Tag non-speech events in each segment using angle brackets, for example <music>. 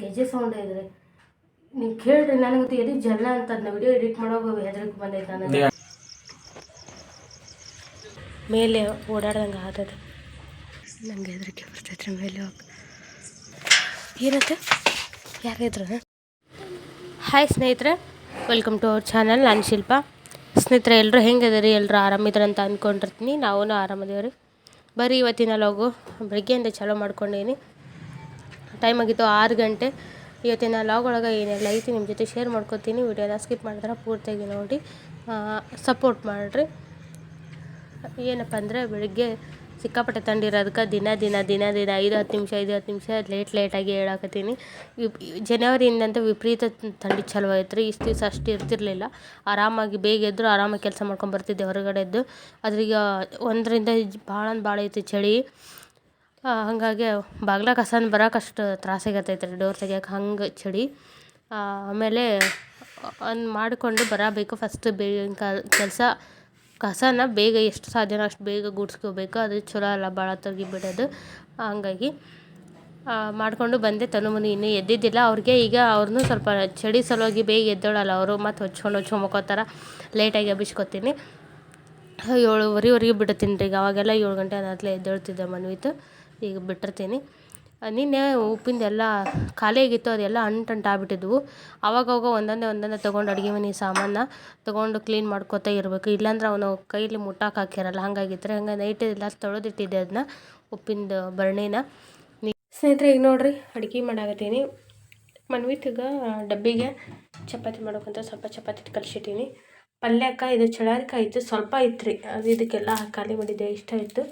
ಗೆಜ್ಜೆ ಸೌಂಡ್ ಇದ್ರೆ. ನೀವು ಕೇಳ್ರಿ ನನಗಂತೂ ಎದಿ ಜಲ್ಲ ಅಂತ ಅದನ್ನ ವಿಡಿಯೋ ಎಡಿಟ್ ಮಾಡೋವಾಗ ಹೆದರಿಕೆ ಬಂದೈತೆ ನನಗೆ ಮೇಲೆ ಓಡಾಡ್ದಂಗೆ ಆದದ ನಂಗೆ ಹೆದರಿಕೆ ಬರ್ತೈತ್ರಿ ಮೇಲೆ ಹೋಗಿ. ಯಾರಿದ್ರು ಯಾರಿದ್ರ? ಹಾಯ್ ಸ್ನೇಹಿತರೆ ವೆಲ್ಕಮ್ ಟು ಅವರ್ ಚಾನಲ್ ನಾನು ಶಿಲ್ಪ. ಸ್ನೇಹಿತರೆ ಎಲ್ಲರೂ ಹೆಂಗಿದ್ದೀರಿ? ಎಲ್ಲರೂ ಆರಾಮಿದ್ರೆ ಅಂತ ಅಂದ್ಕೊಂಡಿರ್ತೀನಿ ನಾವೂ ಆರಾಮದೇವ್ರಿ. ಬರೀ ಇವತ್ತಿನ ಲಾಗು. ಬೆಳಗ್ಗೆಯಿಂದ ಚಾಲೂ ಮಾಡ್ಕೊಂಡೀನಿ ಟೈಮ್ ಆಗಿತ್ತು ಆರು ಗಂಟೆ. ಇವತ್ತಿನ ಲಾಗ್ ಒಳಗೆ ಏನೆಲ್ಲ ಐತಿ ನಿಮ್ಮ ಜೊತೆ ಶೇರ್ ಮಾಡ್ಕೊತೀನಿ. ವಿಡಿಯೋನ ಸ್ಕಿಪ್ ಮಾಡಿದ್ರೆ ಪೂರ್ತಿಯಾಗಿ ನೋಡಿ. ಸಪೋರ್ಟ್ ಮಾಡಿರಿ. ಏನಪ್ಪ ಅಂದರೆ ಬೆಳಿಗ್ಗೆ ಸಿಕ್ಕಾಪಟ್ಟೆ ತಂಡಿರೋದಕ್ಕೆ ದಿನ ದಿನ ದಿನ ದಿನ, ಐದು, ಹತ್ತು ನಿಮಿಷ, ಐದು, ಹತ್ತು ನಿಮಿಷ ಲೇಟ್ ಲೇಟಾಗಿ ಹೇಳಾಕತ್ತೀನಿ. ಜನವರಿಯಿಂದಂತ ವಿಪರೀತ ಥಂಡಿ ಚಲೋ ಐತೆ ರೀ ಇಷ್ಟು ದಿವಸ ಅಷ್ಟು ಇರ್ತಿರಲಿಲ್ಲ. ಆರಾಮಾಗಿ ಬೇಗ ಎದ್ದರು ಆರಾಮಾಗಿ ಕೆಲಸ ಮಾಡ್ಕೊಂಡು ಬರ್ತಿದ್ದೆ ಹೊರಗಡೆ ಎದ್ದು. ಒಂದರಿಂದ ಭಾಳ ಭಾಳ ಐತಿ ಚಳಿ. ಹಾಗಾಗಿ ಬಾಗ್ಲ ಕಸನ್ ಬರೋಕೆ ಅಷ್ಟು ತ್ರಾಸಾಗತ್ತೈತೆ ರೀ ಡೋರ್ ತೆಗಿಯೋಕೆ ಹಂಗೆ ಚಳಿ. ಆಮೇಲೆ ಒಂದು ಮಾಡಿಕೊಂಡು ಬರಬೇಕು. ಫಸ್ಟ್ ಬೇಗ ಕೆಲಸ ಕಸನ ಬೇಗ ಎಷ್ಟು ಸಾಧ್ಯನೋ ಅಷ್ಟು ಬೇಗ ಗುಡ್ಸ್ಕೋಬೇಕು. ಅದು ಚಲೋ ಅಲ್ಲ ಭಾಳ ತೆಗಿಬಿಡೋದು ಹಂಗಾಗಿ ಆ, ಮಾಡಿಕೊಂಡು ಬಂದೆ. ತನು ಮನಿ ಇನ್ನೂ ಎದ್ದಿದ್ದಿಲ್ಲ. ಅವ್ರಿಗೆ ಈಗ ಅವ್ರನ್ನೂ ಸ್ವಲ್ಪ ಚಳಿ ಸಲುವಾಗಿ ಬೇಗ ಎದ್ದೋಳಲ್ಲ ಅವರು. ಮತ್ತು ಹೊಚ್ಕೊಂಡು ಹೊಚ್ಕೊಂಡು ಮಕ್ಕೋತಾರ. ಲೇಟಾಗಿ ಎಬ್ಬಿಸ್ಕೊತೀನಿ ಏಳುವರೆವರೆಗೆ ಬಿಡ್ತೀನಿ ರೀ. ಈಗ ಅವಾಗೆಲ್ಲ ಏಳು ಗಂಟೆ ಅನ್ನತ್ಲೆ ಎದ್ದೇಳ್ತಿದ್ದೆ ಮನ್ವಿತು. ಈಗ ಬಿಟ್ಟಿರ್ತೀನಿ. ನಿನ್ನೆ ಉಪ್ಪಿಂದ ಎಲ್ಲ ಖಾಲಿ ಆಗಿತ್ತು ಅದೆಲ್ಲ ಅಂಟು ಅಂಟು ಆಗ್ಬಿಟ್ಟಿದ್ವು. ಅವಾಗವಾಗ ಒಂದೊಂದೇ ಒಂದೊಂದೇ ತೊಗೊಂಡು ಅಡುಗೆ ಮನೆ ಸಾಮಾನ ತೊಗೊಂಡು ಕ್ಲೀನ್ ಮಾಡ್ಕೋತಾ ಇರಬೇಕು. ಇಲ್ಲಾಂದ್ರೆ ಅವನು ಕೈಲಿ ಮುಟ್ಟಕ್ಕೆ ಹಾಕಿರಲ್ಲ ಹಾಗಾಗಿದ್ರೆ. ಹಂಗೆ ನೈಟ್ ಎಲ್ಲ ತೊಳೆದಿಟ್ಟಿದ್ದೆ ಅದನ್ನ ಉಪ್ಪಿಂದ ಭರಣಿನ ಸ್ನೇಹಿತರೆ, ಈಗ ನೋಡ್ರಿ, ಅಡುಗೆ ಮಾಡಾಕತ್ತೀನಿ. ಮನ್ವಿತ್ಗೆ ಡಬ್ಬಿಗೆ ಚಪಾತಿ ಮಾಡೋಕ್ಕಂತ ಸ್ವಲ್ಪ ಚಪಾತಿ ಕಲಿಸಿಟ್ಟೀನಿ. ಪಲ್ಯಕ್ಕೆ ಇದು ಚಳಾರಿಕಾಯಿ ಇತ್ತು ಸ್ವಲ್ಪ ಇತ್ತು ರೀ ಅದು ಇದಕ್ಕೆಲ್ಲ ಖಾಲಿ ಮಾಡಿದ್ದೆ, ಇಷ್ಟ ಇತ್ತು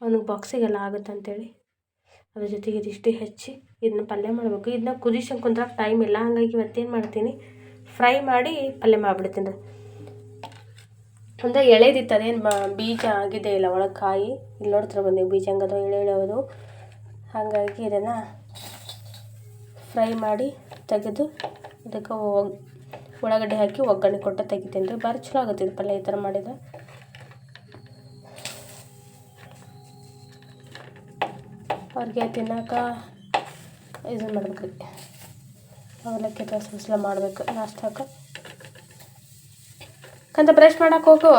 ಅವನಿಗೆ ಬಾಕ್ಸಿಗೆಲ್ಲ ಆಗುತ್ತೆ ಅಂತೇಳಿ ಅದ್ರ ಜೊತೆಗೆ ಇದಿಷ್ಟು ಹೆಚ್ಚಿ ಇದನ್ನ ಪಲ್ಯ ಮಾಡಬೇಕು. ಇದನ್ನ ಕುದಿಸಂಗೆ ಕುಂದ್ರಕ್ಕೆ ಟೈಮ್ ಇಲ್ಲ. ಹಂಗಾಗಿ ಇವತ್ತೇನು ಮಾಡ್ತೀನಿ? ಫ್ರೈ ಮಾಡಿ ಪಲ್ಯ ಮಾಡಿಬಿಡ್ತೀನಿ ಅಂದರೆ ಎಳೆದಿತ್ತು. ಅದೇನು ಬೀಜ ಆಗಿದೆ ಇಲ್ಲ ಒಳಗೆ ಕಾಯಿ ಇಲ್ಲಿ ನೋಡ್ತಾರೆ ಬಂದು ಬೀಜ ಹಂಗದ ಎಳೆ ಎಳೆಯೋದು. ಹಾಗಾಗಿ ಇದನ್ನು ಫ್ರೈ ಮಾಡಿ ತೆಗೆದು ಅದಕ್ಕೆ ಉಳ್ಳಾಗಡ್ಡೆ ಹಾಕಿ ಒಗ್ಗರಣೆ ಕೊಟ್ಟು ತೆಗಿತೀನಿ ರೀ. ಭಾರಿ ಚಲೋ ಆಗುತ್ತೆ ಇದು ಪಲ್ಯ ಈ ಥರ ಮಾಡಿದ್ರೆ. ಅವ್ರಿಗೆ ತಿನ್ನೋಕೆ ಇದು ಮಾಡ್ಬೇಕು. ರೀ ಅವಲಕ್ಕಿ ದೋಸೆ ಬಿಸಿಲ ಮಾಡ್ಬೇಕು. ನಾಷ್ಟಕ್ಕೆ ಕಂತ ಬ್ರಷ್ ಮಾಡಕ್ಕೆ ಹೋಗು.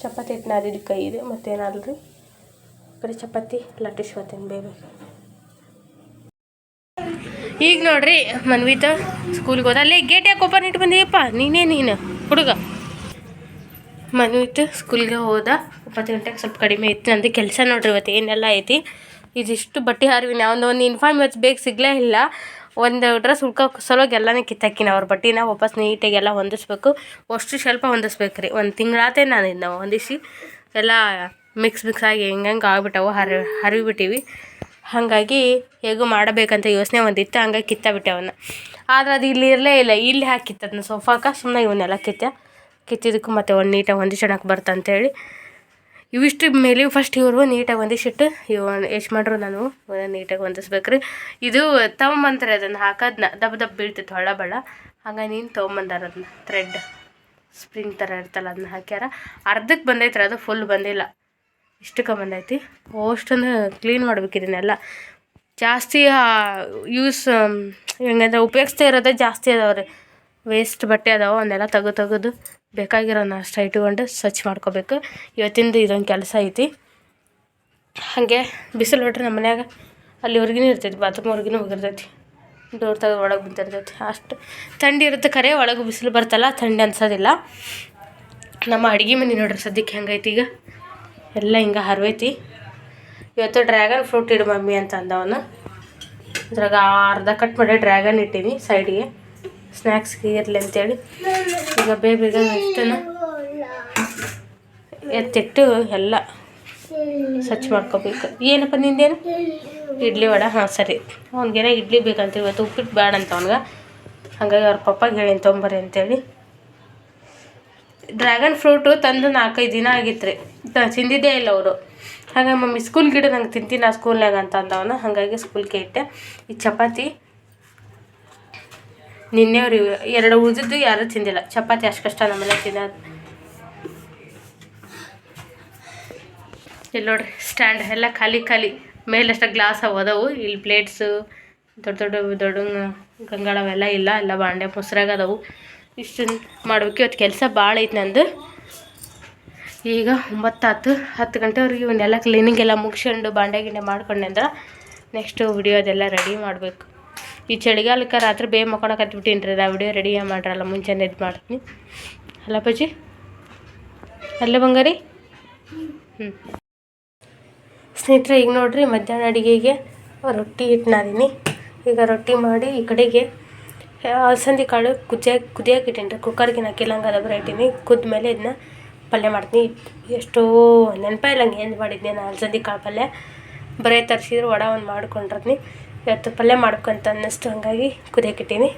ಚಪಾತಿ ಹಿಟ್ಟು ನಾದಿದ್ದು ಕೈ ಇದೆ ಮತ್ತೇನಾದ್ರಿ. ಬರೀ ಚಪಾತಿ ಲಟ್ಟಿಸ್ಕೊತೀನಿ ಬೇಬೇಕು ಈಗ ನೋಡ್ರಿ ಮನ್ವಿತ ಸ್ಕೂಲ್ಗೆ ಹೋದ. ಅಲ್ಲೇ ಗೇಟ್ ಯಾಕೆ ಓಪನ್ ಇಟ್ಟು ಬಂದಿಯಪ್ಪ ನೀನೇ ನೀನು. ಹುಡುಗ. ಮನ್ವಿತ್ ಸ್ಕೂಲ್ಗೆ ಹೋದ ಒಂಬತ್ತು ಗಂಟೆಗೆ ಸ್ವಲ್ಪ ಕಡಿಮೆ ಇತ್ತು. ನಂದು ಕೆಲಸ ನೋಡ್ರಿ ಇವತ್ತು ಏನೆಲ್ಲ ಐತಿ. ಇದಿಷ್ಟು ಬಟ್ಟೆ ಹಾರಿವಿನ ಒಂದು ಒಂದು ಇನ್ಫಾರ್ಮ್ ಇವತ್ತು ಬೇಗ ಸಿಗಲೇ ಇಲ್ಲ. ಒಂದು ಡ್ರೆಸ್ ಉಳ್ಕೋ ಸಲುವಾಗಿ ಎಲ್ಲನೇ ಕಿತ್ತಾಕಿನ ಅವ್ರ ಬಟ್ಟೆನ. ವಾಪಸ್ ನೀಟಾಗಿ ಎಲ್ಲ ಹೊಂದಿಸ್ಬೇಕು. ಅಷ್ಟು ಸ್ವಲ್ಪ ಹೊಂದಿಸ್ಬೇಕು ರೀ ಒಂದು ತಿಂಗಳಾತೇ ನಾನು ಇದನ್ನ ಹೊಂದಿಸಿ ಎಲ್ಲ ಮಿಕ್ಸ್ ಮಿಕ್ಸ್ ಆಗಿ ಹೆಂಗೆ ಆಗ್ಬಿಟ್ಟವು ಹರಿ, ಹರಿಬಿಟ್ಟಿವಿ. ಹಾಗಾಗಿ ಹೇಗೂ ಮಾಡಬೇಕಂತ ಯೋಚನೆ ಒಂದಿತ್ತು. ಹಂಗಾಗಿ ಕಿತ್ತಾಬಿಟ್ಟೆ ಅವನ್ನ. ಆದ್ರೆ ಅದು ಇಲ್ಲಿ ಇರಲೇ ಇಲ್ಲ. ಇಲ್ಲಿ ಹಾಕಿತ್ತು ಅದನ್ನ ಸೋಫಾಕ ಸುಮ್ಮನೆ ಇವನ್ನೆಲ್ಲ ಕಿತ್ತ ಕಿತ್ತಿದ್ದಕ್ಕೂ ಮತ್ತೆ ಒಂದು ನೀಟಾಗಿ ಹೊಂದಿಸೋಣಕ್ಕೆ ಬರ್ತಂತೇಳಿ. ಇವಿಷ್ಟು ಮೇಲೆ ಫಸ್ಟ್ ಇವರು ನೀಟಾಗಿ ಹೊಂದಿಸಿಟ್ಟು ಇವು ಎಷ್ಟು ಮಾಡ್ರು ನಾನು ನೀಟಾಗಿ ಹೊಂದಿಸ್ಬೇಕು ರೀ ಇದು ತೊಗೊಂಬಂತಾರೆ ಅದನ್ನು ಹಾಕೋದನ್ನ ದಬ್ಬ ದಬ್ಬ ಬೀಳ್ತಿತ್ತು ಹೊಳ್ಳ ಬಳ್ಳ. ಹಂಗೆ ನೀನು ತೊಗೊಂಬಂದಾರ ಅದನ್ನ ಥ್ರೆಡ್ ಸ್ಪ್ರಿಂಗ್ ಥರ ಇರ್ತಲ್ಲ ಅದನ್ನ ಹಾಕ್ಯಾರ. ಅರ್ಧಕ್ಕೆ ಬಂದೈತ್ರಿ, ಅದು ಫುಲ್ ಬಂದಿಲ್ಲ. ಇಷ್ಟಕ್ಕೆ ಬಂದೈತಿ. ಅಷ್ಟೊಂದು ಕ್ಲೀನ್ ಮಾಡ್ಬೇಕು ಇದನ್ನೆಲ್ಲ. ಜಾಸ್ತಿ ಯೂಸ್ ಹೆಂಗಂದ್ರೆ ಉಪಯೋಗಿಸ್ತಾ ಇರೋದೇ ಜಾಸ್ತಿ ಅದಾವೆ ರೀ ವೇಸ್ಟ್ ಬಟ್ಟೆ ಅದಾವೆ ಅವನ್ನೆಲ್ಲ ತೆಗೆದು ತೆಗೆದು ಬೇಕಾಗಿರೋನ ಅಷ್ಟು ಇಟ್ಕೊಂಡು ಸ್ವಚ್ಛ ಮಾಡ್ಕೋಬೇಕು. ಇವತ್ತಿಂದ ಇದೊಂದು ಕೆಲಸ ಐತಿ. ಹಾಗೆ ಬಿಸಿಲು ಹೊಟ್ರೆ ನಮ್ಮ ಮನ್ಯಾಗ ಅಲ್ಲಿವರೆಗೂ ಇರ್ತೈತಿ ಬಾತ್ರೂಮ್ವರೆಗೂ ಹೋಗಿರ್ತೈತಿ. ಡೋರ್ ತೆಗೆದು ಒಳಗೆ ಬಿದ್ದಿರ್ತೈತಿ. ಅಷ್ಟು ಥಂಡಿ ಇರುತ್ತೆ ಖರೆ, ಒಳಗೆ ಬಿಸಿಲು ಬರ್ತಲ್ಲ, ಥಂಡಿ ಅನ್ಸೋದಿಲ್ಲ. ನಮ್ಮ ಅಡುಗೆ ಮನೆ ನೋಡ್ರಿ ಸದ್ಯಕ್ಕೆ ಹೆಂಗೈತಿ ಈಗ. ಎಲ್ಲ ಹಿಂಗೆ ಹರ್ವೈತಿ. ಇವತ್ತು ಡ್ರ್ಯಾಗನ್ ಫ್ರೂಟ್ ಇಡು ಮಮ್ಮಿ ಅಂತ ಅಂದವನು ಅದ್ರಾಗ ಅರ್ಧ ಕಟ್ ಮಾಡಿ ಡ್ರ್ಯಾಗನ್ ಇಟ್ಟೀನಿ ಸೈಡಿಗೆ. ಸ್ನ್ಯಾಕ್ಸ್ಗೆ ಇರಲಿ ಅಂತೇಳಿ. ಈಗ ಬೇಗ ಬೇಗ ಇಷ್ಟನ್ನು ಎತ್ತಿಟ್ಟು ಎಲ್ಲ ಸ್ವಚ್ಛ ಮಾಡ್ಕೋಬೇಕು. ಏನಪ್ಪ ನಿಂದೇನು? ಇಡ್ಲಿ ವಡ, ಹಾಂ, ಸರಿ. ಅವ್ನಿಗೇನೋ ಇಡ್ಲಿ ಬೇಕಂತ ಇವತ್ತು, ಉಪ್ಪಿಟ್ಟು ಬೇಡ ಅಂತ ಅವ್ನಿಗೆ. ಹಾಗಾಗಿ ಅವ್ರ ಪಪ್ಪಾಗೆ ಹೇಳಿನಿ ತೊಂಬರ್ರಿ ಅಂತೇಳಿ. ಡ್ರ್ಯಾಗನ್ ಫ್ರೂಟು ತಂದು ನಾಲ್ಕೈದು ದಿನ ಆಗಿತ್ತು ರೀ ತಿಂದಿದ್ದೇ ಇಲ್ಲ ಅವರು. ಹಾಗಾಗಿ ಮಮ್ಮಿ ಸ್ಕೂಲ್ ಗಿಡ ನಂಗೆ ತಿಂತೀನಿ ನಾ ಸ್ಕೂಲ್ನಾಗ ಅಂತ ಅಂದವನು ಹಾಗಾಗಿ ಸ್ಕೂಲ್ಗೆ ಇಟ್ಟೆ. ಈ ಚಪಾತಿ ನಿನ್ನೆ ಅವ್ರು ಎರಡು ಉಳಿದಿದ್ದು ಯಾರೂ ತಿಂದಿಲ್ಲ. ಚಪಾತಿ ಅಷ್ಟು ಕಷ್ಟ ನಮ್ಮೆಲ್ಲ ತಿನ್ನೋದು. ಇಲ್ಲಿ ನೋಡ್ರಿ ಸ್ಟ್ಯಾಂಡ್ ಎಲ್ಲ ಖಾಲಿ ಖಾಲಿ. ಮೇಲಷ್ಟ ಗ್ಲಾಸ್ ಅವದವು ಇಲ್ಲಿ ಪ್ಲೇಟ್ಸು ದೊಡ್ಡ ದೊಡ್ಡ ದೊಡ್ಡ ಗಂಗಾಳವೆಲ್ಲ ಇಲ್ಲ, ಎಲ್ಲ ಬಾಂಡೆ ಮೊಸರಾಗ ಅದಾವು. ಇಷ್ಟು ಮಾಡ್ಬೇಕು ಇವತ್ತು ಕೆಲಸ ಭಾಳ ಐತೆ ನಂದು. ಈಗ ಒಂಬತ್ತಾತು ಹತ್ತು ಗಂಟೆವರೆಗೆ ಇವನ್ನೆಲ್ಲ ಕ್ಲೀನಿಂಗ್ ಎಲ್ಲ ಮುಗಿಸ್ಕೊಂಡು ಬಾಂಡೆ ಗಿಂಡೆ ಮಾಡ್ಕೊಂಡೆ ಅಂದ್ರೆ ನೆಕ್ಸ್ಟು ವಿಡಿಯೋ ಅದೆಲ್ಲ ರೆಡಿ ಮಾಡಬೇಕು. ಈ ಚಳಿಗಾಲಕ್ಕೆ ರಾತ್ರಿ ಬೇಗ ಮಕ್ಕೊಳಕ್ಕೆ ಬಿಟ್ಟೀನಿ ರೀ ನಾ ವಿಡಿಯೋ ರೆಡಿ ಮಾಡ್ರಲ್ಲ, ಮುಂಚೆನೆ ಇದು ಮಾಡ್ತೀನಿ. ಅಲ್ಲ ಪಜಿ ಅಲ್ಲೇ ಬಂಗಾರಿ? ಹ್ಞೂ ಸ್ನೇಹಿತರೆ, ಈಗ ನೋಡಿರಿ ಮಧ್ಯಾಹ್ನ ಅಡುಗೆಗೆ ರೊಟ್ಟಿ ಹಿಟ್ಟು ಈಗ ರೊಟ್ಟಿ ಮಾಡಿ ಈ ಕಡೆಗೆ ಅಲಸಂದಿ ಕಾಳು ಕುದಿಯಕ್ಕೆ ಕುದಿಯಾಕೆ ಇಟ್ಟೀನಿ ರೀ ಕುಕ್ಕರ್ಗೆ ಹಾಕಿಲ್ಲಂಗೆ ಅದ ಇಟ್ಟೀನಿ. ಕುದ್ದ ಮೇಲೆ ಇದನ್ನ ಪಲ್ಯ ಮಾಡ್ತೀನಿ. ಎಷ್ಟೋ ನೆನಪ ಇಲ್ಲ ಹಂಗೆ ಏನು ಮಾಡಿದ್ನಿ ನಾನು ಅಲಸಂದಿ ಕಾಳು ಪಲ್ಯ. ಬರೀ ತರಿಸಿದ್ರೆ ವಡ ಒಂದು ಮಾಡ್ಕೊಂಡಿರ್ತೀನಿ. ಇವತ್ತು ಪಲ್ಯ ಮಾಡ್ಕೊಂತ ಅನ್ನಿಸ್ತು, ಹಾಗಾಗಿ ಕುದಿಯಕ್ಕೆ ಇಟ್ಟೀನಿ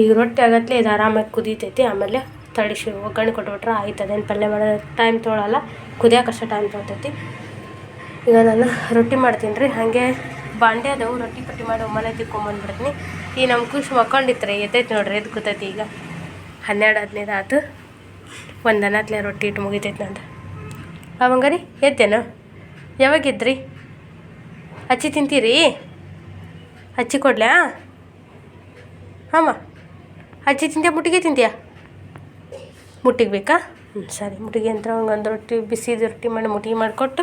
ಈಗ ರೊಟ್ಟಿ ಆಗತ್ಲೆ ಇದು ಆರಾಮಾಗಿ ಕುದೀತೈತಿ, ಆಮೇಲೆ ತಳಿಸಿ ಒಗ್ಗರಣೆ ಕೊಟ್ಬಿಟ್ರೆ ಆಯ್ತು. ಅದೇನು ಪಲ್ಯ ಮಾಡೋ ಟೈಮ್ ತೊಗೊಳಲ್ಲ, ಕುದಿಯೋಕೆ ಕಷ್ಟ ಟೈಮ್ ತೊಗೊತೈತಿ. ಈಗ ನಾನು ರೊಟ್ಟಿ ಮಾಡ್ತೀನಿ ರೀ. ಹಾಗೆ ಬಾಂಡೆ ಅದಾವು, ರೊಟ್ಟಿ ಪಟ್ಟಿ ಮಾಡಿ ಒಮ್ಮನೆ ತಿಕ್ಕೊಂಬಂದ್ಬಿಡ್ತೀನಿ ಈ ನಮ್ಮ ಖುಷಿ ಮಕ್ಕೊಂಡಿತ್ತು ಎದ್ದೈತೆ ನೋಡ್ರಿ, ಎದ್ದು ಕೂತೈತಿ ಈಗ. ಹನ್ನೆರಡು, ಹದಿನೈದು ಆಯ್ತು ಒಂದು ಅನ್ನತ್ಲೆ ರೊಟ್ಟಿ ಇಟ್ಟು ಮುಗಿತೈತೆ ನಂದು. ಅವಂಗಾರಿ ಎದ್ದೇನು? ಯಾವಾಗಿದ್ರಿ ಹಚ್ಚಿ ತಿಂತೀರಿ? ಹಚ್ಚಿ ಕೊಡ್ಲಾ? ಹಾಂ ಹಚ್ಚಿ ತಿಂತೀಯ, ಮುಟ್ಟಿಗೆ ತಿಂತೀಯ? ಮುಟ್ಟಿಗೆ ಬೇಕಾ? ಹ್ಞೂ ಸರಿ, ಮುಟ್ಟಿಗೆ ಅಂತ ಒಂದು ರೊಟ್ಟಿ ಬಿಸಿದು ರೊಟ್ಟಿ ಮಾಡಿ ಮುಟ್ಟಿಗೆ ಮಾಡಿಕೊಟ್ಟು